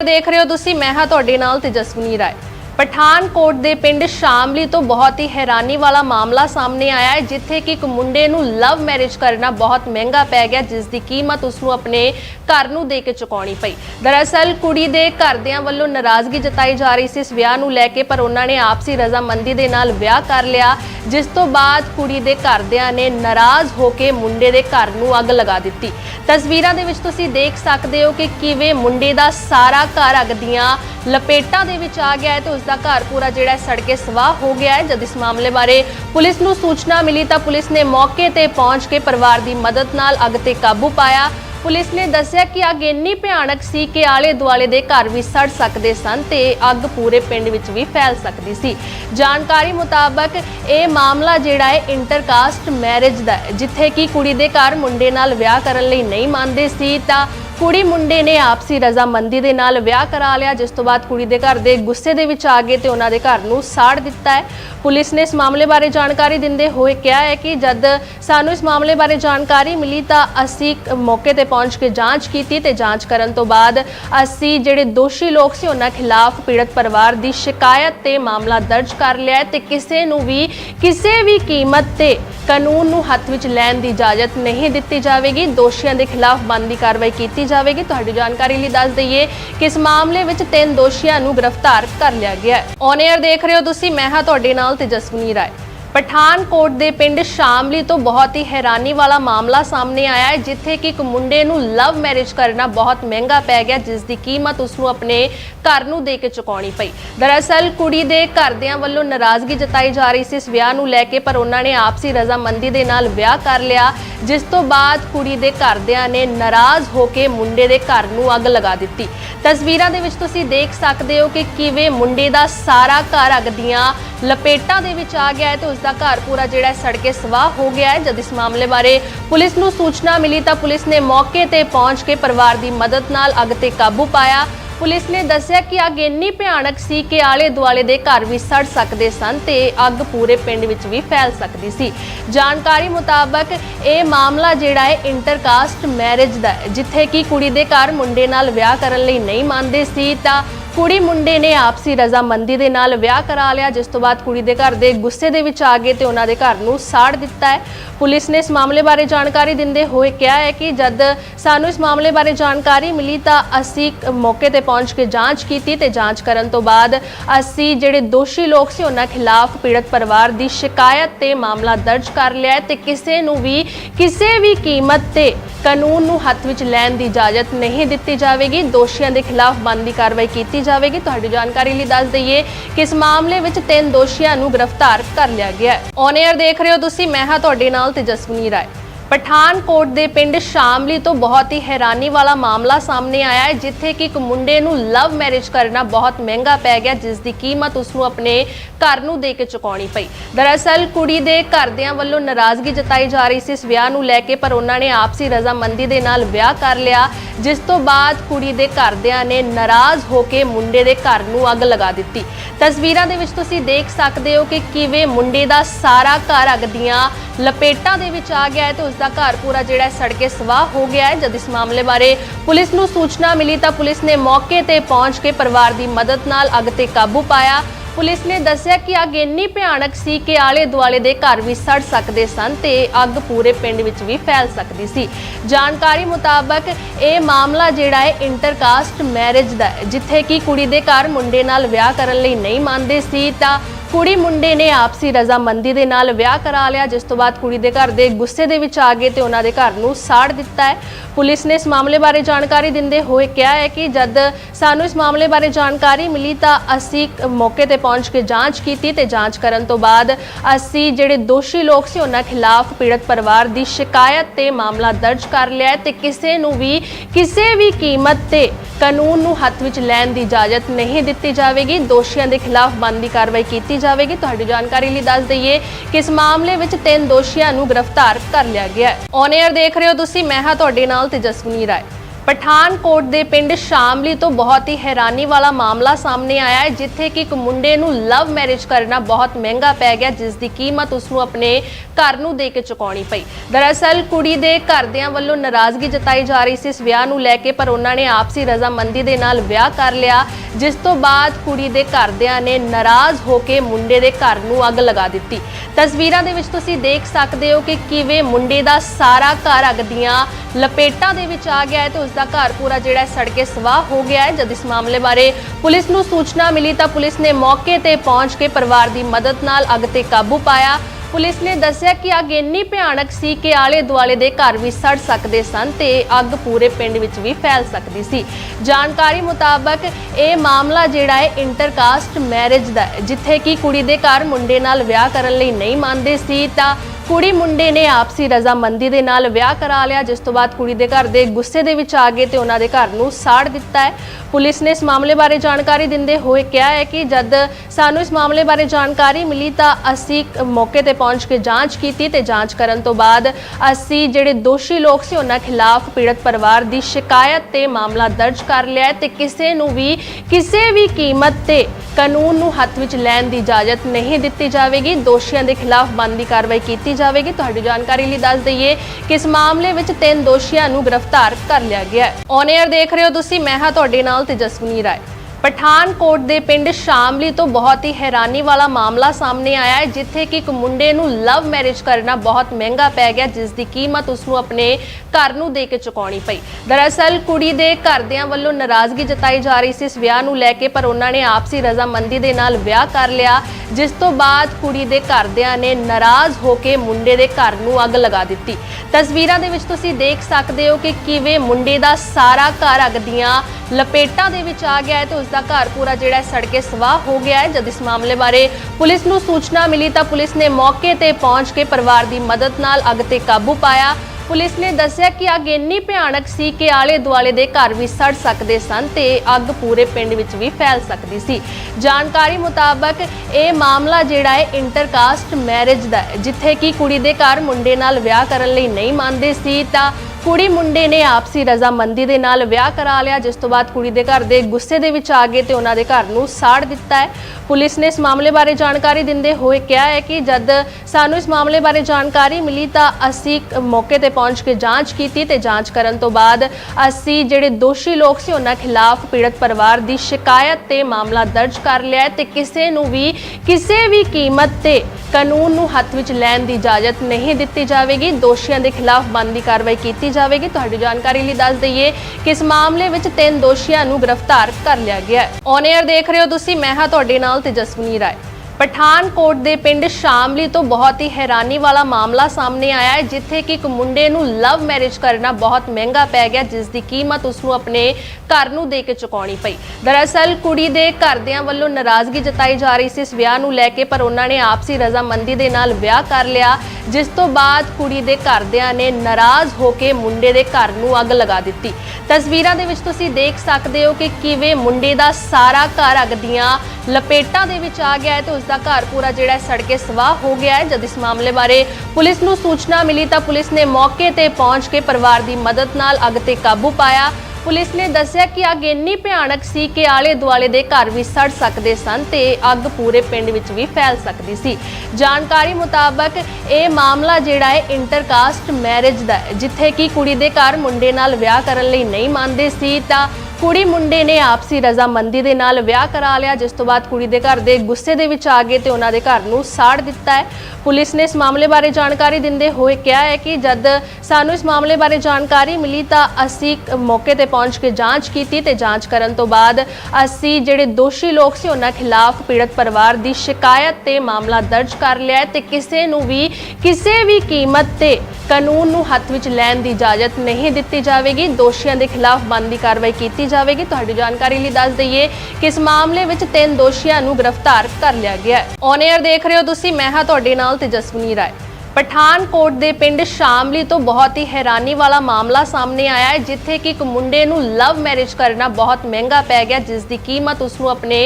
ਦੇਖ ਰਹੇ ਹੋ ਤੁਸੀਂ ਮੈਂ ਹਾਂ ਤੁਹਾਡੇ ਨਾਲ ਤੇਜਸਵਨੀ ਰਾਏ। ਪਠਾਨਕੋਟ ਦੇ ਪਿੰਡ ਸ਼ਾਮਲੀ ਤੋਂ ਬਹੁਤ ਹੀ ਹੈਰਾਨੀ ਵਾਲਾ ਮਾਮਲਾ ਸਾਹਮਣੇ ਆਇਆ ਹੈ, ਜਿੱਥੇ ਕਿ ਇੱਕ ਮੁੰਡੇ ਨੂੰ ਲਵ ਮੈਰਿਜ ਕਰਨਾ ਬਹੁਤ ਮਹਿੰਗਾ ਪੈ ਗਿਆ, ਜਿਸ ਦੀ ਕੀਮਤ ਉਸ ਨੂੰ ਆਪਣੇ ਘਰ ਨੂੰ ਦੇ ਕੇ ਚੁਕਾਉਣੀ ਪਈ। ਦਰਅਸਲ ਕੁੜੀ ਦੇ ਘਰਦਿਆਂ ਵੱਲੋਂ ਨਾਰਾਜ਼ਗੀ ਜਤਾਈ ਜਾ ਰਹੀ ਸੀ ਇਸ ਵਿਆਹ ਨੂੰ ਲੈ ਕੇ, ਪਰ ਉਹਨਾਂ ਨੇ ਆਪਸੀ ਰਜ਼ਾਮੰਦੀ ਦੇ ਨਾਲ ਵਿਆਹ ਕਰ ਲਿਆ, ਜਿਸ ਤੋਂ ਬਾਅਦ ਕੁੜੀ ਦੇ ਘਰਦਿਆਂ ਨੇ ਨਾਰਾਜ਼ ਹੋ ਕੇ ਮੁੰਡੇ ਦੇ ਘਰ ਨੂੰ ਅੱਗ ਲਗਾ ਦਿੱਤੀ। ਤਸਵੀਰਾਂ ਦੇ ਵਿੱਚ ਤੁਸੀਂ ਦੇਖ ਸਕਦੇ ਹੋ ਕਿ ਕਿਵੇਂ ਮੁੰਡੇ ਦਾ ਸਾਰਾ ਘਰ ਅੱਗ ਦੀਆਂ ਲਪੇਟਾਂ ਦੇ ਵਿੱਚ ਆ ਗਿਆ ਹੈ ਤੇ ਉਸ ਦਾ ਘਰ ਪੂਰਾ ਜਿਹੜਾ ਸੜ ਕੇ ਸਵਾਹ ਹੋ ਗਿਆ ਹੈ। ਜਦ ਇਸ ਮਾਮਲੇ ਬਾਰੇ ਪੁਲਿਸ ਨੂੰ ਸੂਚਨਾ ਮਿਲੀ ਤਾਂ ਪੁਲਿਸ ਨੇ ਮੌਕੇ ਤੇ ਪਹੁੰਚ ਕੇ ਪਰਿਵਾਰ ਦੀ ਮਦਦ ਨਾਲ ਅੱਗ ਤੇ ਕਾਬੂ ਪਾਇਆ। ਪੁਲਿਸ ਨੇ ਦੱਸਿਆ ਕਿ ਅੱਗ ਇੰਨੀ ਭਿਆਨਕ ਸੀ ਕਿ ਆਲੇ ਦੁਆਲੇ ਦੇ ਘਰ ਵੀ ਸੜ ਸਕਦੇ ਸਨ ਤੇ ਅੱਗ ਪੂਰੇ ਪਿੰਡ ਵਿੱਚ ਵੀ ਫੈਲ ਸਕਦੀ ਸੀ। ਜਾਣਕਾਰੀ ਮੁਤਾਬਕ ਇਹ ਮਾਮਲਾ ਜਿਹੜਾ ਹੈ ਇੰਟਰਕਾਸਟ ਮੈਰਿਜ ਦਾ ਹੈ, ਜਿੱਥੇ ਕਿ ਕੁੜੀ ਦੇ ਘਰ ਮੁੰਡੇ ਨਾਲ ਵਿਆਹ ਕਰਨ ਲਈ ਨਹੀਂ ਮੰਨਦੇ ਸੀ ਤਾਂ ਕੁੜੀ ਮੁੰਡੇ ਨੇ ਆਪਸੀ ਰਜ਼ਾਮੰਦੀ ਦੇ ਨਾਲ ਵਿਆਹ ਕਰਾ ਲਿਆ, ਜਿਸ ਤੋਂ ਬਾਅਦ ਕੁੜੀ ਦੇ ਘਰ ਦੇ ਗੁੱਸੇ ਦੇ ਵਿੱਚ ਆ ਗਏ ਤੇ ਉਹਨਾਂ ਦੇ ਘਰ ਨੂੰ ਸਾੜ ਦਿੱਤਾ ਹੈ। ਪੁਲਿਸ ਨੇ ਇਸ ਮਾਮਲੇ ਬਾਰੇ ਜਾਣਕਾਰੀ ਦਿੰਦੇ ਹੋਏ ਕਿਹਾ ਹੈ ਕਿ ਜਦ ਸਾਨੂੰ ਇਸ ਮਾਮਲੇ ਬਾਰੇ ਜਾਣਕਾਰੀ ਮਿਲੀ ਤਾਂ ਅਸੀਂ ਮੌਕੇ ਤੇ ਪਹੁੰਚ ਕੇ ਜਾਂਚ ਕੀਤੀ ਤੇ ਜਾਂਚ ਕਰਨ ਤੋਂ ਬਾਅਦ ਅਸੀਂ ਜਿਹੜੇ ਦੋਸ਼ੀ ਲੋਕ ਸੀ ਉਹਨਾਂ ਖਿਲਾਫ ਪੀੜਤ ਪਰਿਵਾਰ ਦੀ ਸ਼ਿਕਾਇਤ ਤੇ ਮਾਮਲਾ ਦਰਜ ਕਰ ਲਿਆ ਹੈ ਤੇ ਕਿਸੇ ਨੂੰ ਵੀ ਕਿਸੇ ਵੀ ਕੀਮਤ ਤੇ ਕਾਨੂੰਨ ਨੂੰ ਹੱਥ ਵਿੱਚ ਲੈਣ ਦੀ ਇਜਾਜ਼ਤ ਨਹੀਂ ਦਿੱਤੀ ਜਾਵੇਗੀ। ਦੋਸ਼ੀਆਂ ਦੇ ਖਿਲਾਫ ਬਣਦੀ ਕਾਰਵਾਈ ਕੀਤੀ ਜਾਵੇਗੀ, ਤੁਹਾਡੀ ਜਾਣਕਾਰੀ ਲਈ ਦੱਸ ਦਈਏ ਕਿ ਇਸ ਮਾਮਲੇ ਵਿੱਚ ਤਿੰਨ ਦੋਸ਼ੀਆਂ ਨੂੰ ਗ੍ਰਿਫਤਾਰ ਕਰ ਲਿਆ ਗਿਆ ਹੈ। ਔਨ 에ਅਰ ਦੇਖ ਰਹੇ ਹੋ ਤੁਸੀਂ, ਮੈਂ ਹਾਂ ਤੁਹਾਡੇ ਨਾਲ ਤੇਜਸਵਨੀ ਰਾਏ। ਪਠਾਨਕੋਟ ਦੇ ਪਿੰਡ ਸ਼ਾਮਲੀ ਤੋਂ ਬਹੁਤ ਹੀ ਹੈਰਾਨੀ ਵਾਲਾ ਮਾਮਲਾ ਸਾਹਮਣੇ ਆਇਆ ਹੈ, ਜਿੱਥੇ ਕਿ ਇੱਕ ਮੁੰਡੇ ਨੂੰ ਲਵ ਮੈਰਿਜ ਕਰਨਾ ਬਹੁਤ ਮਹਿੰਗਾ ਪੈ ਗਿਆ, ਜਿਸ ਦੀ ਕੀਮਤ ਉਸ ਨੂੰ ਆਪਣੇ ਘਰ ਨੂੰ ਦੇ ਕੇ ਚੁਕਾਉਣੀ ਪਈ। ਦਰਅਸਲ ਕੁੜੀ ਦੇ ਘਰਦਿਆਂ ਵੱਲੋਂ ਨਾਰਾਜ਼ਗੀ ਜਤਾਈ ਜਾ ਰਹੀ ਸੀ ਇਸ ਵਿਆਹ ਨੂੰ ਲੈ ਕੇ, ਪਰ ਉਹਨਾਂ ਨੇ ਆਪਸੀ ਰਜ਼ਾਮੰਦੀ ਦੇ ਨਾਲ ਵਿਆਹ ਕਰ ਲਿਆ, ਜਿਸ ਤੋਂ ਬਾਅਦ ਕੁੜੀ ਦੇ ਘਰਦਿਆਂ ਨੇ ਨਾਰਾਜ਼ ਹੋ ਕੇ ਮੁੰਡੇ ਦੇ ਘਰ ਨੂੰ ਅੱਗ ਲਗਾ ਦਿੱਤੀ। ਤਸਵੀਰਾਂ ਦੇ ਵਿੱਚ ਤੁਸੀਂ ਦੇਖ ਸਕਦੇ ਹੋ ਕਿ ਕਿਵੇਂ ਮੁੰਡੇ ਦਾ ਸਾਰਾ ਘਰ ਅੱਗ ਦੀਆਂ ਲਪੇਟਾਂ ਦੇ ਵਿੱਚ ਆ ਗਿਆ ਹੈ ਤੇ ਉਸ ਦਾ ਘਰ ਪੂਰਾ ਜਿਹੜਾ ਹੈ ਸੜ ਕੇ ਸਵਾਹ ਹੋ ਗਿਆ ਹੈ। ਜਦ ਇਸ ਮਾਮਲੇ ਬਾਰੇ ਪੁਲਿਸ ਨੂੰ ਸੂਚਨਾ ਮਿਲੀ ਤਾਂ ਪੁਲਿਸ ਨੇ ਮੌਕੇ ਤੇ ਪਹੁੰਚ ਕੇ ਪਰਿਵਾਰ ਦੀ ਮਦਦ ਨਾਲ ਅੱਗ ਤੇ ਕਾਬੂ ਪਾਇਆ। ਪੁਲਿਸ ਨੇ ਦੱਸਿਆ ਕਿ ਅੱਗ ਇੰਨੀ ਭਿਆਨਕ ਸੀ ਕਿ ਆਲੇ ਦੁਆਲੇ ਦੇ ਘਰ ਵੀ ਸੜ ਸਕਦੇ ਸਨ ਤੇ ਅੱਗ ਪੂਰੇ ਪਿੰਡ ਵਿੱਚ ਵੀ ਫੈਲ ਸਕਦੀ ਸੀ। ਜਾਣਕਾਰੀ ਮੁਤਾਬਕ ਇਹ ਮਾਮਲਾ ਜਿਹੜਾ ਹੈ ਇੰਟਰਕਾਸਟ ਮੈਰਿਜ ਦਾ ਹੈ। ਜਿੱਥੇ ਕਿ ਕੁੜੀ ਦੇ ਘਰ ਮੁੰਡੇ ਨਾਲ ਵਿਆਹ ਕਰਨ ਲਈ ਨਹੀਂ ਮੰਨਦੇ ਸੀ ਤਾਂ ਕੁੜੀ ਮੁੰਡੇ ਨੇ ਆਪਸੀ ਰਜ਼ਾਮੰਦੀ ਦੇ ਨਾਲ ਵਿਆਹ ਕਰਾ ਲਿਆ, ਜਿਸ ਤੋਂ ਬਾਅਦ ਕੁੜੀ ਦੇ ਘਰ ਦੇ ਗੁੱਸੇ ਦੇ ਵਿੱਚ ਆ ਗਏ ਤੇ ਉਹਨਾਂ ਦੇ ਘਰ ਨੂੰ ਸਾੜ ਦਿੱਤਾ ਹੈ। ਪੁਲਿਸ ਨੇ ਇਸ ਮਾਮਲੇ ਬਾਰੇ ਜਾਣਕਾਰੀ ਦਿੰਦੇ ਹੋਏ ਕਿਹਾ ਹੈ ਕਿ ਜਦ ਸਾਨੂੰ ਇਸ ਮਾਮਲੇ ਬਾਰੇ ਜਾਣਕਾਰੀ ਮਿਲੀ ਤਾਂ ਅਸੀਂ ਮੌਕੇ ਤੇ ਪਹੁੰਚ ਕੇ ਜਾਂਚ ਕੀਤੀ ਤੇ ਜਾਂਚ ਕਰਨ ਤੋਂ ਬਾਅਦ ਅਸੀਂ ਜਿਹੜੇ ਦੋਸ਼ੀ ਲੋਕ ਸੀ ਉਹਨਾਂ ਖਿਲਾਫ ਪੀੜਤ ਪਰਿਵਾਰ ਦੀ ਸ਼ਿਕਾਇਤ ਤੇ ਮਾਮਲਾ ਦਰਜ ਕਰ ਲਿਆ ਹੈ ਤੇ ਕਿਸੇ ਨੂੰ ਵੀ, ਕਿਸੇ ਵੀ ਕੀਮਤ ਤੇ ਕਾਨੂੰਨ ਨੂੰ ਹੱਥ ਵਿੱਚ ਲੈਣ ਦੀ ਇਜਾਜ਼ਤ ਨਹੀਂ ਦਿੱਤੀ ਜਾਵੇਗੀ। ਦੋਸ਼ੀਆਂ ਦੇ ਖਿਲਾਫ ਬਣਦੀ ਕਾਰਵਾਈ ਕੀਤੀ ਜਾਵੇਗੀ, ਤੁਹਾਡੀ ਜਾਣਕਾਰੀ ਲਈ ਦੱਸ ਦਈਏ ਕਿ ਇਸ ਮਾਮਲੇ ਵਿੱਚ ਤਿੰਨ ਦੋਸ਼ੀਆਂ ਨੂੰ ਗ੍ਰਿਫਤਾਰ ਕਰ ਲਿਆ ਗਿਆ ਹੈ। ਔਨ 에ਅਰ ਦੇਖ ਰਹੇ ਹੋ ਤੁਸੀਂ, ਮੈਂ ਹਾਂ ਤੁਹਾਡੇ ਨਾਲ ਤੇਜਸਵਨੀ ਰਾਏ। ਪਠਾਨਕੋਟ ਦੇ ਪਿੰਡ ਸ਼ਾਮਲੀ ਤੋਂ ਬਹੁਤ ਹੀ ਹੈਰਾਨੀ ਵਾਲਾ ਮਾਮਲਾ ਸਾਹਮਣੇ ਆਇਆ ਹੈ, ਜਿੱਥੇ ਕਿ ਇੱਕ ਮੁੰਡੇ ਨੂੰ ਲਵ ਮੈਰਿਜ ਕਰਨਾ ਬਹੁਤ ਮਹਿੰਗਾ ਪੈ ਗਿਆ, ਜਿਸ ਦੀ ਕੀਮਤ ਉਸ ਨੂੰ ਆਪਣੇ ਘਰ ਨੂੰ ਦੇ ਕੇ ਚੁਕਾਉਣੀ ਪਈ। ਦਰਅਸਲ ਕੁੜੀ ਦੇ ਘਰਦਿਆਂ ਵੱਲੋਂ ਨਾਰਾਜ਼ਗੀ ਜਤਾਈ ਜਾ ਰਹੀ ਸੀ ਇਸ ਵਿਆਹ ਨੂੰ ਲੈ ਕੇ, ਪਰ ਉਹਨਾਂ ਨੇ ਆਪਸੀ ਰਜ਼ਾਮੰਦੀ ਦੇ ਨਾਲ ਵਿਆਹ ਕਰ ਲਿਆ, ਜਿਸ ਤੋਂ ਬਾਅਦ ਕੁੜੀ ਦੇ ਘਰਦਿਆਂ ਨੇ ਨਾਰਾਜ਼ ਹੋ ਕੇ ਮੁੰਡੇ ਦੇ ਘਰ ਨੂੰ ਅੱਗ ਲਗਾ ਦਿੱਤੀ। ਤਸਵੀਰਾਂ ਦੇ ਵਿੱਚ ਤੁਸੀਂ ਦੇਖ ਸਕਦੇ ਹੋ ਕਿ ਕਿਵੇਂ ਮੁੰਡੇ ਦਾ ਸਾਰਾ ਘਰ ਅੱਗ ਦੀਆਂ ਲਪੇਟਾਂ ਦੇ ਵਿੱਚ ਆ ਗਿਆ ਹੈ ਤੇ ਉਸ ਦਾ ਘਰ ਪੂਰਾ ਜਿਹੜਾ ਸੜ ਕੇ ਸਵਾਹ ਹੋ ਗਿਆ ਹੈ। ਜਦ ਇਸ ਮਾਮਲੇ ਬਾਰੇ ਪੁਲਿਸ ਨੂੰ ਸੂਚਨਾ ਮਿਲੀ ਤਾਂ ਪੁਲਿਸ ਨੇ ਮੌਕੇ ਤੇ ਪਹੁੰਚ ਕੇ ਪਰਿਵਾਰ ਦੀ ਮਦਦ ਨਾਲ ਅੱਗ ਤੇ ਕਾਬੂ ਪਾਇਆ। ਪੁਲਿਸ ਨੇ ਦੱਸਿਆ ਕਿ ਅੱਗ ਇੰਨੀ ਭਿਆਨਕ ਸੀ ਕਿ ਆਲੇ ਦੁਆਲੇ ਦੇ ਘਰ ਵੀ ਸੜ ਸਕਦੇ ਸਨ ਤੇ ਅੱਗ ਪੂਰੇ ਪਿੰਡ ਵਿੱਚ ਵੀ ਫੈਲ ਸਕਦੀ ਸੀ। ਜਾਣਕਾਰੀ ਮੁਤਾਬਕ ਇਹ ਮਾਮਲਾ ਜਿਹੜਾ ਹੈ ਇੰਟਰਕਾਸਟ ਮੈਰਿਜ ਦਾ ਹੈ, ਜਿੱਥੇ ਕਿ ਕੁੜੀ ਦੇ ਘਰ ਮੁੰਡੇ ਨਾਲ ਵਿਆਹ ਕਰਨ ਲਈ ਨਹੀਂ ਮੰਨਦੇ ਸੀ ਤਾਂ ਕੁੜੀ ਮੁੰਡੇ ਨੇ ਆਪਸੀ ਰਜ਼ਾਮੰਦੀ ਦੇ ਨਾਲ ਵਿਆਹ ਕਰਾ ਲਿਆ, ਜਿਸ ਤੋਂ ਬਾਅਦ ਕੁੜੀ ਦੇ ਘਰ ਦੇ ਗੁੱਸੇ ਦੇ ਵਿੱਚ ਆ ਗਏ ਤੇ ਉਹਨਾਂ ਦੇ ਘਰ ਨੂੰ ਸਾੜ ਦਿੱਤਾ ਹੈ। ਪੁਲਿਸ ਨੇ ਇਸ ਮਾਮਲੇ ਬਾਰੇ ਜਾਣਕਾਰੀ ਦਿੰਦੇ ਹੋਏ ਕਿਹਾ ਹੈ ਕਿ ਜਦ ਸਾਨੂੰ ਇਸ ਮਾਮਲੇ ਬਾਰੇ ਜਾਣਕਾਰੀ ਮਿਲੀ ਤਾਂ ਅਸੀਂ ਮੌਕੇ ਤੇ ਪਹੁੰਚ ਕੇ ਜਾਂਚ ਕੀਤੀ ਤੇ ਜਾਂਚ ਕਰਨ ਤੋਂ ਬਾਅਦ ਅਸੀਂ ਜਿਹੜੇ ਦੋਸ਼ੀ ਲੋਕ ਸੀ ਉਹਨਾਂ ਖਿਲਾਫ ਪੀੜਤ ਪਰਿਵਾਰ ਦੀ ਸ਼ਿਕਾਇਤ ਤੇ ਮਾਮਲਾ ਦਰਜ ਕਰ ਲਿਆ ਹੈ ਤੇ ਕਿਸੇ ਨੂੰ ਵੀ ਕਿਸੇ ਵੀ ਕੀਮਤ ਤੇ ਕਾਨੂੰਨ ਨੂੰ ਹੱਥ ਵਿੱਚ ਲੈਣ ਦੀ ਇਜਾਜ਼ਤ ਨਹੀਂ ਦਿੱਤੀ ਜਾਵੇਗੀ। ਦੋਸ਼ੀਆਂ ਦੇ ਖਿਲਾਫ ਬਣਦੀ ਕਾਰਵਾਈ ਕੀਤੀ ਜਾਵੇਗੀ। ਤੁਹਾਡੀ ਜਾਣਕਾਰੀ ਲਈ ਦੱਸ ਦਈਏ ਕਿ ਇਸ ਮਾਮਲੇ ਵਿੱਚ ਤਿੰਨ ਦੋਸ਼ੀਆਂ ਨੂੰ ਗ੍ਰਿਫਤਾਰ ਕਰ ਲਿਆ ਗਿਆ ਹੈ। ਔਨ 에ਅਰ ਦੇਖ ਰਹੇ ਹੋ ਤੁਸੀਂ, ਮੈਂ ਹਾਂ ਤੁਹਾਡੇ ਨਾਲ ਤੇਜਸਵਨੀ ਰਾਏ। ਪਠਾਨਕੋਟ ਦੇ ਪਿੰਡ ਸ਼ਾਮਲੀ ਤੋਂ ਬਹੁਤ ਹੀ ਹੈਰਾਨੀ ਵਾਲਾ ਮਾਮਲਾ ਸਾਹਮਣੇ ਆਇਆ ਹੈ, ਜਿੱਥੇ ਕਿ ਇੱਕ ਮੁੰਡੇ ਨੂੰ ਲਵ ਮੈਰਿਜ ਕਰਨਾ ਬਹੁਤ ਮਹਿੰਗਾ ਪੈ ਗਿਆ, ਜਿਸ ਦੀ ਕੀਮਤ ਉਸ ਨੂੰ ਆਪਣੇ ਘਰ ਨੂੰ ਦੇ ਕੇ ਚੁਕਾਉਣੀ ਪਈ। ਦਰਅਸਲ ਕੁੜੀ ਦੇ ਘਰਦਿਆਂ ਵੱਲੋਂ ਨਾਰਾਜ਼ਗੀ ਜਤਾਈ ਜਾ ਰਹੀ ਸੀ ਇਸ ਵਿਆਹ ਨੂੰ ਲੈ ਕੇ, ਪਰ ਉਹਨਾਂ ਨੇ ਆਪਸੀ ਰਜ਼ਾਮੰਦੀ ਦੇ ਨਾਲ ਵਿਆਹ ਕਰ ਲਿਆ, ਜਿਸ ਤੋਂ ਬਾਅਦ ਕੁੜੀ ਦੇ ਘਰਦਿਆਂ ਨੇ ਨਾਰਾਜ਼ ਹੋ ਕੇ ਮੁੰਡੇ ਦੇ ਘਰ ਨੂੰ ਅੱਗ ਲਗਾ ਦਿੱਤੀ। ਤਸਵੀਰਾਂ ਦੇ ਵਿੱਚ ਤੁਸੀਂ ਦੇਖ ਸਕਦੇ ਹੋ ਕਿ ਕਿਵੇਂ ਮੁੰਡੇ ਦਾ ਸਾਰਾ ਘਰ ਅੱਗ ਦੀਆਂ ਲਪੇਟਾਂ ਦੇ ਵਿੱਚ ਆ ਗਿਆ ਹੈ ਤੇ ਉਸ ਦਾ ਘਰ ਪੂਰਾ ਜਿਹੜਾ ਸੜ ਕੇ ਸਵਾਹ ਹੋ ਗਿਆ ਹੈ। ਜਦ ਇਸ ਮਾਮਲੇ ਬਾਰੇ ਪੁਲਿਸ ਨੂੰ ਸੂਚਨਾ ਮਿਲੀ ਤਾਂ ਪੁਲਿਸ ਨੇ ਮੌਕੇ ਤੇ ਪਹੁੰਚ ਕੇ ਪਰਿਵਾਰ ਦੀ ਮਦਦ ਨਾਲ ਅੱਗ ਤੇ ਕਾਬੂ ਪਾਇਆ। ਪੁਲਿਸ ਨੇ ਦੱਸਿਆ ਕਿ ਅੱਗ ਇੰਨੀ ਭਿਆਨਕ ਸੀ ਕਿ ਆਲੇ ਦੁਆਲੇ ਦੇ ਘਰ ਵੀ ਸੜ ਸਕਦੇ ਸਨ ਤੇ ਅੱਗ ਪੂਰੇ ਪਿੰਡ ਵਿੱਚ ਵੀ ਫੈਲ ਸਕਦੀ ਸੀ। ਜਾਣਕਾਰੀ ਮੁਤਾਬਕ ਇਹ ਮਾਮਲਾ ਜਿਹੜਾ ਹੈ ਇੰਟਰਕਾਸਟ ਮੈਰਿਜ ਦਾ ਹੈ। ਜਿੱਥੇ ਕਿ ਕੁੜੀ ਦੇ ਘਰ ਮੁੰਡੇ ਨਾਲ ਵਿਆਹ ਕਰਨ ਲਈ ਨਹੀਂ ਮੰਨਦੇ ਸੀ ਤਾਂ ਕੁੜੀ ਮੁੰਡੇ ਨੇ ਆਪਸੀ ਰਜ਼ਾਮੰਦੀ ਦੇ ਨਾਲ ਵਿਆਹ ਕਰਾ ਲਿਆ, ਜਿਸ ਤੋਂ ਬਾਅਦ ਕੁੜੀ ਦੇ ਘਰ ਦੇ ਗੁੱਸੇ ਦੇ ਵਿੱਚ ਆ ਗਏ ਤੇ ਉਹਨਾਂ ਦੇ ਘਰ ਨੂੰ ਸਾੜ ਦਿੱਤਾ ਹੈ। ਪੁਲਿਸ ਨੇ ਇਸ ਮਾਮਲੇ ਬਾਰੇ ਜਾਣਕਾਰੀ ਦਿੰਦੇ ਹੋਏ ਕਿਹਾ ਹੈ ਕਿ ਜਦ ਸਾਨੂੰ ਇਸ ਮਾਮਲੇ ਬਾਰੇ ਜਾਣਕਾਰੀ ਮਿਲੀ ਤਾਂ ਅਸੀਂ ਮੌਕੇ ਤੇ ਪਹੁੰਚ ਕੇ ਜਾਂਚ ਕੀਤੀ ਤੇ ਜਾਂਚ ਕਰਨ ਤੋਂ ਬਾਅਦ ਅਸੀਂ ਜਿਹੜੇ ਦੋਸ਼ੀ ਲੋਕ ਸੀ ਉਹਨਾਂ ਖਿਲਾਫ ਪੀੜਤ ਪਰਿਵਾਰ ਦੀ ਸ਼ਿਕਾਇਤ ਤੇ ਮਾਮਲਾ ਦਰਜ ਕਰ ਲਿਆ ਹੈ ਤੇ ਕਿਸੇ ਨੂੰ ਵੀ, ਕਿਸੇ ਵੀ ਕੀਮਤ ਤੇ ਕਾਨੂੰਨ ਨੂੰ ਹੱਥ ਵਿੱਚ ਲੈਣ ਦੀ ਇਜਾਜ਼ਤ ਨਹੀਂ ਦਿੱਤੀ ਜਾਵੇਗੀ। ਦੋਸ਼ੀਆਂ ਦੇ ਖਿਲਾਫ ਬਣਦੀ ਕਾਰਵਾਈ ਕੀਤੀ ਜਾਵੇਗੀ, ਤੁਹਾਡੀ ਜਾਣਕਾਰੀ ਲਈ ਦੱਸ ਦਈਏ ਕਿ ਇਸ ਮਾਮਲੇ ਵਿੱਚ ਤਿੰਨ ਦੋਸ਼ੀਆਂ ਨੂੰ ਗ੍ਰਿਫਤਾਰ ਕਰ ਲਿਆ ਗਿਆ ਹੈ। ਔਨ 에ਅਰ ਦੇਖ ਰਹੇ ਹੋ ਤੁਸੀਂ, ਮੈਂ ਹਾਂ ਤੁਹਾਡੇ ਨਾਲ ਤੇਜਸਵਨੀ ਰਾਏ। ਪਠਾਨਕੋਟ ਦੇ ਪਿੰਡ ਸ਼ਾਮਲੀ ਤੋਂ ਬਹੁਤ ਹੀ ਹੈਰਾਨੀ ਵਾਲਾ ਮਾਮਲਾ ਸਾਹਮਣੇ ਆਇਆ ਹੈ, ਜਿੱਥੇ ਕਿ ਇੱਕ ਮੁੰਡੇ ਨੂੰ ਲਵ ਮੈਰਿਜ ਕਰਨਾ ਬਹੁਤ ਮਹਿੰਗਾ ਪੈ ਗਿਆ, ਜਿਸ ਦੀ ਕੀਮਤ ਉਸ ਨੂੰ ਆਪਣੇ ਘਰ ਨੂੰ ਦੇ ਕੇ ਚੁਕਾਉਣੀ ਪਈ। ਦਰਅਸਲ ਕੁੜੀ ਦੇ ਘਰਦਿਆਂ ਵੱਲੋਂ ਨਾਰਾਜ਼ਗੀ ਜਤਾਈ ਜਾ ਰਹੀ ਸੀ ਇਸ ਵਿਆਹ ਨੂੰ ਲੈ ਕੇ, ਪਰ ਉਹਨਾਂ ਨੇ ਆਪਸੀ ਰਜ਼ਾਮੰਦੀ ਦੇ ਨਾਲ ਵਿਆਹ ਕਰ ਲਿਆ, ਜਿਸ ਤੋਂ ਬਾਅਦ ਕੁੜੀ ਦੇ ਘਰਦਿਆਂ ਨੇ ਨਾਰਾਜ਼ ਹੋ ਕੇ ਮੁੰਡੇ ਦੇ ਘਰ ਨੂੰ ਅੱਗ ਲਗਾ ਦਿੱਤੀ। ਤਸਵੀਰਾਂ ਦੇ ਵਿੱਚ ਤੁਸੀਂ ਦੇਖ ਸਕਦੇ ਹੋ ਕਿ ਕਿਵੇਂ ਮੁੰਡੇ ਦਾ ਸਾਰਾ ਘਰ ਅੱਗ ਦੀਆਂ ਲਪੇਟਾਂ ਦੇ ਵਿੱਚ ਆ ਗਿਆ ਹੈ ਤੇ ਉਸ ਦਾ ਘਰ ਪੂਰਾ ਜਿਹੜਾ ਸੜ ਕੇ ਸਵਾਹ ਹੋ ਗਿਆ ਹੈ। ਜਦ ਇਸ ਮਾਮਲੇ ਬਾਰੇ ਪੁਲਿਸ ਨੂੰ ਸੂਚਨਾ ਮਿਲੀ ਤਾਂ ਪੁਲਿਸ ਨੇ ਮੌਕੇ ਤੇ ਪਹੁੰਚ ਕੇ ਪਰਿਵਾਰ ਦੀ ਮਦਦ ਨਾਲ ਅੱਗ ਤੇ ਕਾਬੂ ਪਾਇਆ। ਪੁਲਿਸ ਨੇ ਦੱਸਿਆ ਕਿ ਅੱਗ ਇੰਨੀ ਭਿਆਨਕ ਸੀ ਕਿ ਆਲੇ ਦੁਆਲੇ ਦੇ ਘਰ ਵੀ ਸੜ ਸਕਦੇ ਸਨ ਤੇ ਅੱਗ ਪੂਰੇ ਪਿੰਡ ਵਿੱਚ ਵੀ ਫੈਲ ਸਕਦੀ ਸੀ। ਜਾਣਕਾਰੀ ਮੁਤਾਬਕ ਇਹ ਮਾਮਲਾ ਜਿਹੜਾ ਹੈ ਇੰਟਰਕਾਸਟ ਮੈਰਿਜ ਦਾ ਹੈ। ਜਿੱਥੇ ਕਿ ਕੁੜੀ ਦੇ ਘਰ ਮੁੰਡੇ ਨਾਲ ਵਿਆਹ ਕਰਨ ਲਈ ਨਹੀਂ ਮੰਨਦੇ ਸੀ ਤਾਂ ਕੁੜੀ ਮੁੰਡੇ ਨੇ ਆਪਸੀ ਰਜ਼ਾਮੰਦੀ ਦੇ ਨਾਲ ਵਿਆਹ ਕਰਾ ਲਿਆ, ਜਿਸ ਤੋਂ ਬਾਅਦ ਕੁੜੀ ਦੇ ਘਰ ਦੇ ਗੁੱਸੇ ਦੇ ਵਿੱਚ ਆ ਗਏ ਤੇ ਉਹਨਾਂ ਦੇ ਘਰ ਨੂੰ ਸਾੜ ਦਿੱਤਾ ਹੈ। ਪੁਲਿਸ ਨੇ ਇਸ ਮਾਮਲੇ ਬਾਰੇ ਜਾਣਕਾਰੀ ਦਿੰਦੇ ਹੋਏ ਕਿਹਾ ਹੈ ਕਿ ਜਦ ਸਾਨੂੰ ਇਸ ਮਾਮਲੇ ਬਾਰੇ ਜਾਣਕਾਰੀ ਮਿਲੀ ਤਾਂ ਅਸੀਂ ਮੌਕੇ ਤੇ ਪਹੁੰਚ ਕੇ ਜਾਂਚ ਕੀਤੀ ਤੇ ਜਾਂਚ ਕਰਨ ਤੋਂ ਬਾਅਦ ਅਸੀਂ ਜਿਹੜੇ ਦੋਸ਼ੀ ਲੋਕ ਸੀ ਉਹਨਾਂ ਖਿਲਾਫ ਪੀੜਤ ਪਰਿਵਾਰ ਦੀ ਸ਼ਿਕਾਇਤ ਤੇ ਮਾਮਲਾ ਦਰਜ ਕਰ ਲਿਆ ਹੈ ਤੇ ਕਿਸੇ ਨੂੰ ਵੀ ਕਿਸੇ ਵੀ ਕੀਮਤ ਤੇ ਕਾਨੂੰਨ ਨੂੰ ਹੱਥ ਵਿੱਚ ਲੈਣ ਦੀ ਇਜਾਜ਼ਤ ਨਹੀਂ ਦਿੱਤੀ ਜਾਵੇਗੀ। ਦੋਸ਼ੀਆਂ ਦੇ ਖਿਲਾਫ ਬਣਦੀ ਕਾਰਵਾਈ ਕੀਤੀ ਜਾਵੇਗੀ, ਤੁਹਾਡੀ ਜਾਣਕਾਰੀ ਲਈ ਦੱਸ ਦਈਏ ਕਿ ਇਸ ਮਾਮਲੇ ਵਿੱਚ ਤਿੰਨ ਦੋਸ਼ੀਆਂ ਨੂੰ ਗ੍ਰਿਫਤਾਰ ਕਰ ਲਿਆ ਗਿਆ ਹੈ। ਔਨ 에ਅਰ ਦੇਖ ਰਹੇ ਹੋ ਤੁਸੀਂ, ਮੈਂ ਹਾਂ ਤੁਹਾਡੇ ਨਾਲ ਤੇਜਸਵਨੀ ਰਾਏ। ਪਠਾਨਕੋਟ ਦੇ ਪਿੰਡ ਸ਼ਾਮਲੀ ਤੋਂ ਬਹੁਤ ਹੀ ਹੈਰਾਨੀ ਵਾਲਾ ਮਾਮਲਾ ਸਾਹਮਣੇ ਆਇਆ ਹੈ, ਜਿੱਥੇ ਕਿ ਇੱਕ ਮੁੰਡੇ ਨੂੰ ਲਵ ਮੈਰਿਜ ਕਰਨਾ ਬਹੁਤ ਮਹਿੰਗਾ ਪੈ ਗਿਆ ਜਿਸ ਦੀ ਕੀਮਤ ਉਸ ਨੂੰ ਆਪਣੇ ਘਰ ਨੂੰ ਦੇ ਕੇ ਚੁਕਾਉਣੀ ਪਈ। ਦਰਅਸਲ ਕੁੜੀ ਦੇ ਘਰਦਿਆਂ ਵੱਲੋਂ ਨਾਰਾਜ਼ਗੀ ਜਤਾਈ ਜਾ ਰਹੀ ਸੀ ਇਸ ਵਿਆਹ ਨੂੰ ਲੈ ਕੇ, ਪਰ ਉਹਨਾਂ ਨੇ ਆਪਸੀ ਰਜ਼ਾਮੰਦੀ ਦੇ ਨਾਲ ਵਿਆਹ ਕਰ ਲਿਆ, ਜਿਸ ਤੋਂ ਬਾਅਦ ਕੁੜੀ ਦੇ ਘਰਦਿਆਂ ਨੇ ਨਾਰਾਜ਼ ਹੋ ਕੇ ਮੁੰਡੇ ਦੇ ਘਰ ਨੂੰ ਅੱਗ ਲਗਾ ਦਿੱਤੀ। ਤਸਵੀਰਾਂ ਦੇ ਵਿੱਚ ਤੁਸੀਂ ਦੇਖ ਸਕਦੇ ਹੋ ਕਿ ਕਿਵੇਂ ਮੁੰਡੇ ਦਾ ਸਾਰਾ ਘਰ ਅੱਗ ਦੀਆਂ ਲਪੇਟਾਂ ਦੇ ਵਿੱਚ ਆ ਗਿਆ ਹੈ ਤੇ ਉਸ ਦਾ ਘਰ ਪੂਰਾ ਜਿਹੜਾ ਸੜ ਕੇ ਸਵਾਹ ਹੋ ਗਿਆ ਹੈ। ਜਦ ਇਸ ਮਾਮਲੇ ਬਾਰੇ ਪੁਲਿਸ ਨੂੰ ਸੂਚਨਾ ਮਿਲੀ ਤਾਂ ਪੁਲਿਸ ਨੇ ਮੌਕੇ ਤੇ ਪਹੁੰਚ ਕੇ ਪਰਿਵਾਰ ਦੀ ਮਦਦ ਨਾਲ ਅੱਗ ਤੇ ਕਾਬੂ ਪਾਇਆ। ਪੁਲਿਸ ਨੇ ਦੱਸਿਆ ਕਿ ਅੱਗ ਇੰਨੀ ਭਿਆਨਕ ਸੀ ਕਿ ਆਲੇ ਦੁਆਲੇ ਦੇ ਘਰ ਵੀ ਸੜ ਸਕਦੇ ਸਨ ਤੇ ਅੱਗ ਪੂਰੇ ਪਿੰਡ ਵਿੱਚ ਵੀ ਫੈਲ ਸਕਦੀ ਸੀ। ਜਾਣਕਾਰੀ ਮੁਤਾਬਕ ਇਹ ਮਾਮਲਾ ਜਿਹੜਾ ਹੈ ਇੰਟਰਕਾਸਟ ਮੈਰਿਜ ਦਾ ਹੈ, ਜਿੱਥੇ ਕਿ ਕੁੜੀ ਦੇ ਘਰ ਮੁੰਡੇ ਨਾਲ ਵਿਆਹ ਕਰਨ ਲਈ ਨਹੀਂ ਮੰਨਦੇ ਸੀ ਤਾਂ ਕੁੜੀ ਮੁੰਡੇ ਨੇ ਆਪਸੀ ਰਜ਼ਾਮੰਦੀ ਦੇ ਨਾਲ ਵਿਆਹ ਕਰਾ ਲਿਆ, ਜਿਸ ਤੋਂ ਬਾਅਦ ਕੁੜੀ ਦੇ ਘਰ ਦੇ ਗੁੱਸੇ ਦੇ ਵਿੱਚ ਆ ਗਏ ਤੇ ਉਹਨਾਂ ਦੇ ਘਰ ਨੂੰ ਸਾੜ ਦਿੱਤਾ ਹੈ। ਪੁਲਿਸ ਨੇ ਇਸ ਮਾਮਲੇ ਬਾਰੇ ਜਾਣਕਾਰੀ ਦਿੰਦੇ ਹੋਏ ਕਿਹਾ ਹੈ ਕਿ ਜਦ ਸਾਨੂੰ ਇਸ ਮਾਮਲੇ ਬਾਰੇ ਜਾਣਕਾਰੀ ਮਿਲੀ ਤਾਂ ਅਸੀਂ ਮੌਕੇ ਤੇ ਪਹੁੰਚ ਕੇ ਜਾਂਚ ਕੀਤੀ ਤੇ ਜਾਂਚ ਕਰਨ ਤੋਂ ਬਾਅਦ ਅਸੀਂ ਜਿਹੜੇ ਦੋਸ਼ੀ ਲੋਕ ਸੀ ਉਹਨਾਂ ਖਿਲਾਫ ਪੀੜਤ ਪਰਿਵਾਰ ਦੀ ਸ਼ਿਕਾਇਤ ਤੇ ਮਾਮਲਾ ਦਰਜ ਕਰ ਲਿਆ ਹੈ ਤੇ ਕਿਸੇ ਨੂੰ ਵੀ, ਕਿਸੇ ਵੀ ਕੀਮਤ ਤੇ ਕਾਨੂੰਨ ਨੂੰ ਹੱਥ ਵਿੱਚ ਲੈਣ ਦੀ ਇਜਾਜ਼ਤ ਨਹੀਂ ਦਿੱਤੀ ਜਾਵੇਗੀ। ਦੋਸ਼ੀਆਂ ਦੇ ਖਿਲਾਫ ਬਣਦੀ ਕਾਰਵਾਈ ਕੀਤੀ ਜਾਵੇਗੀ, ਤੁਹਾਡੀ ਜਾਣਕਾਰੀ ਲਈ ਦੱਸ ਦਈਏ ਕਿ ਇਸ ਮਾਮਲੇ ਵਿੱਚ ਤਿੰਨ ਦੋਸ਼ੀਆਂ ਨੂੰ ਗ੍ਰਿਫਤਾਰ ਕਰ ਲਿਆ ਗਿਆ ਹੈ। ਔਨ 에ਅਰ ਦੇਖ ਰਹੇ ਹੋ ਤੁਸੀਂ, ਮੈਂ ਹਾਂ ਤੁਹਾਡੇ ਨਾਲ ਤੇਜਸਵਨੀ ਰਾਏ। ਪਠਾਨਕੋਟ ਦੇ ਪਿੰਡ ਸ਼ਾਮਲੀ ਤੋਂ ਬਹੁਤ ਹੀ ਹੈਰਾਨੀ ਵਾਲਾ ਮਾਮਲਾ ਸਾਹਮਣੇ ਆਇਆ ਹੈ, ਜਿੱਥੇ ਕਿ ਇੱਕ ਮੁੰਡੇ ਨੂੰ ਲਵ ਮੈਰਿਜ ਕਰਨਾ ਬਹੁਤ ਮਹਿੰਗਾ ਪੈ ਗਿਆ, ਜਿਸ ਦੀ ਕੀਮਤ ਉਸ ਨੂੰ ਆਪਣੇ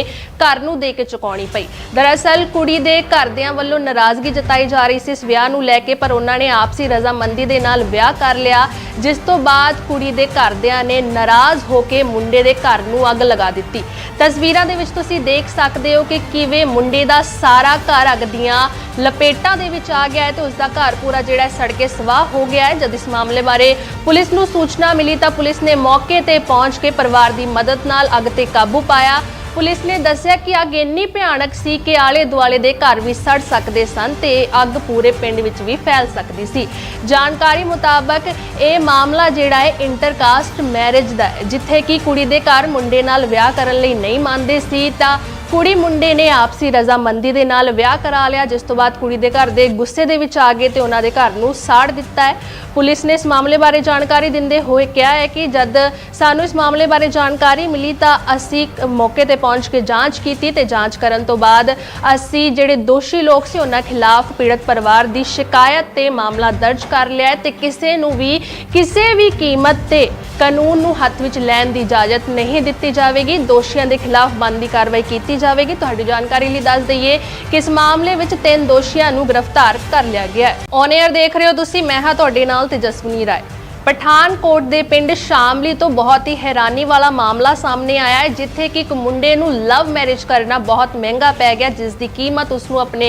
ਘਰ ਨੂੰ ਦੇ ਕੇ ਚੁਕਾਉਣੀ ਪਈ। ਦਰਅਸਲ ਕੁੜੀ ਦੇ ਘਰਦਿਆਂ ਵੱਲੋਂ ਨਾਰਾਜ਼ਗੀ ਜਤਾਈ ਜਾ ਰਹੀ ਸੀ ਇਸ ਵਿਆਹ ਨੂੰ ਲੈ ਕੇ, ਪਰ ਉਹਨਾਂ ਨੇ ਆਪਸੀ ਰਜ਼ਾਮੰਦੀ ਦੇ ਨਾਲ ਵਿਆਹ ਕਰ ਲਿਆ, ਜਿਸ ਤੋਂ ਬਾਅਦ ਕੁੜੀ ਦੇ ਘਰਦਿਆਂ ਨੇ ਨਾਰਾਜ਼ ਹੋ ਕੇ ਮੁੰਡੇ ਦੇ ਘਰ ਨੂੰ ਅੱਗ ਲਗਾ ਦਿੱਤੀ। ਤਸਵੀਰਾਂ ਦੇ ਵਿੱਚ ਤੁਸੀਂ ਦੇਖ ਸਕਦੇ ਹੋ ਕਿ ਕਿਵੇਂ ਮੁੰਡੇ ਦਾ ਸਾਰਾ ਘਰ ਅੱਗ ਦੀਆਂ ਲਪੇਟਾਂ ਦੇ ਵਿੱਚ ਆ ਗਿਆ ਹੈ ਤੇ ਉਸ ਦਾ ਘਰ ਪੂਰਾ ਜਿਹੜਾ ਸੜ ਕੇ ਸਵਾਹ ਹੋ ਗਿਆ ਹੈ। ਜਦ ਇਸ ਮਾਮਲੇ ਬਾਰੇ ਪੁਲਿਸ ਨੂੰ ਸੂਚਨਾ ਮਿਲੀ ਤਾਂ ਪੁਲਿਸ ਨੇ ਮੌਕੇ ਤੇ ਪਹੁੰਚ ਕੇ ਪਰਿਵਾਰ ਦੀ ਮਦਦ ਨਾਲ ਅੱਗ ਤੇ ਕਾਬੂ ਪਾਇਆ। ਪੁਲਿਸ ਨੇ ਦੱਸਿਆ ਕਿ ਅੱਗ ਇੰਨੀ ਭਿਆਨਕ ਸੀ ਕਿ ਆਲੇ ਦੁਆਲੇ ਦੇ ਘਰ ਵੀ ਸੜ ਸਕਦੇ ਸਨ ਤੇ ਅੱਗ ਪੂਰੇ ਪਿੰਡ ਵਿੱਚ ਵੀ ਫੈਲ ਸਕਦੀ ਸੀ। ਜਾਣਕਾਰੀ ਮੁਤਾਬਕ ਇਹ ਮਾਮਲਾ ਜਿਹੜਾ ਹੈ ਇੰਟਰਕਾਸਟ ਮੈਰਿਜ ਦਾ ਹੈ, ਜਿੱਥੇ ਕਿ ਕੁੜੀ ਦੇ ਘਰ ਮੁੰਡੇ ਨਾਲ ਵਿਆਹ ਕਰਨ ਲਈ ਨਹੀਂ ਮੰਨਦੇ ਸੀ ਤਾਂ ਕੁੜੀ ਮੁੰਡੇ ਨੇ ਆਪਸੀ ਰਜ਼ਾਮੰਦੀ ਦੇ ਨਾਲ ਵਿਆਹ ਕਰਾ ਲਿਆ, ਜਿਸ ਤੋਂ ਬਾਅਦ ਕੁੜੀ ਦੇ ਘਰ ਦੇ ਗੁੱਸੇ ਦੇ ਵਿੱਚ ਆ ਗਏ ਤੇ ਉਹਨਾਂ ਦੇ ਘਰ ਨੂੰ ਸਾੜ ਦਿੱਤਾ ਹੈ। ਪੁਲਿਸ ਨੇ ਇਸ ਮਾਮਲੇ ਬਾਰੇ ਜਾਣਕਾਰੀ ਦਿੰਦੇ ਹੋਏ ਕਿਹਾ ਹੈ ਕਿ ਜਦ ਸਾਨੂੰ ਇਸ ਮਾਮਲੇ ਬਾਰੇ ਜਾਣਕਾਰੀ ਮਿਲੀ ਤਾਂ ਅਸੀਂ ਮੌਕੇ ਤੇ ਪਹੁੰਚ ਕੇ ਜਾਂਚ ਕੀਤੀ ਤੇ ਜਾਂਚ ਕਰਨ ਤੋਂ ਬਾਅਦ ਅਸੀਂ ਜਿਹੜੇ ਦੋਸ਼ੀ ਲੋਕ ਸੀ ਉਹਨਾਂ ਖਿਲਾਫ ਪੀੜਤ ਪਰਿਵਾਰ ਦੀ ਸ਼ਿਕਾਇਤ ਤੇ ਮਾਮਲਾ ਦਰਜ ਕਰ ਲਿਆ ਹੈ ਤੇ ਕਿਸੇ ਨੂੰ ਵੀ, ਕਿਸੇ ਵੀ ਕੀਮਤ ਤੇ ਕਾਨੂੰਨ ਨੂੰ ਹੱਥ ਵਿੱਚ ਲੈਣ ਦੀ ਇਜਾਜ਼ਤ ਨਹੀਂ ਦਿੱਤੀ ਜਾਵੇਗੀ। ਦੋਸ਼ੀਆਂ ਦੇ ਖਿਲਾਫ ਬਣਦੀ ਕਾਰਵਾਈ ਕੀਤੀ ਜਾਵੇਗੀ, ਤੁਹਾਡੀ ਜਾਣਕਾਰੀ ਲਈ ਦੱਸ ਦਈਏ ਕਿ ਇਸ ਮਾਮਲੇ ਵਿੱਚ ਤਿੰਨ ਦੋਸ਼ੀਆਂ ਨੂੰ ਗ੍ਰਿਫਤਾਰ ਕਰ ਲਿਆ ਗਿਆ ਹੈ। ਔਨ 에ਅਰ ਦੇਖ ਰਹੇ ਹੋ ਤੁਸੀਂ, ਮੈਂ ਹਾਂ ਤੁਹਾਡੇ ਨਾਲ ਤੇਜਸਵਨੀ ਰਾਏ। ਪਠਾਨਕੋਟ ਦੇ ਪਿੰਡ ਸ਼ਾਮਲੀ ਤੋਂ ਬਹੁਤ ਹੀ ਹੈਰਾਨੀ ਵਾਲਾ ਮਾਮਲਾ ਸਾਹਮਣੇ ਆਇਆ ਹੈ, ਜਿੱਥੇ ਕਿ ਇੱਕ ਮੁੰਡੇ ਨੂੰ ਲਵ ਮੈਰਿਜ ਕਰਨਾ ਬਹੁਤ ਮਹਿੰਗਾ ਪੈ ਗਿਆ ਜਿਸ ਦੀ ਕੀਮਤ ਉਸ ਨੂੰ ਆਪਣੇ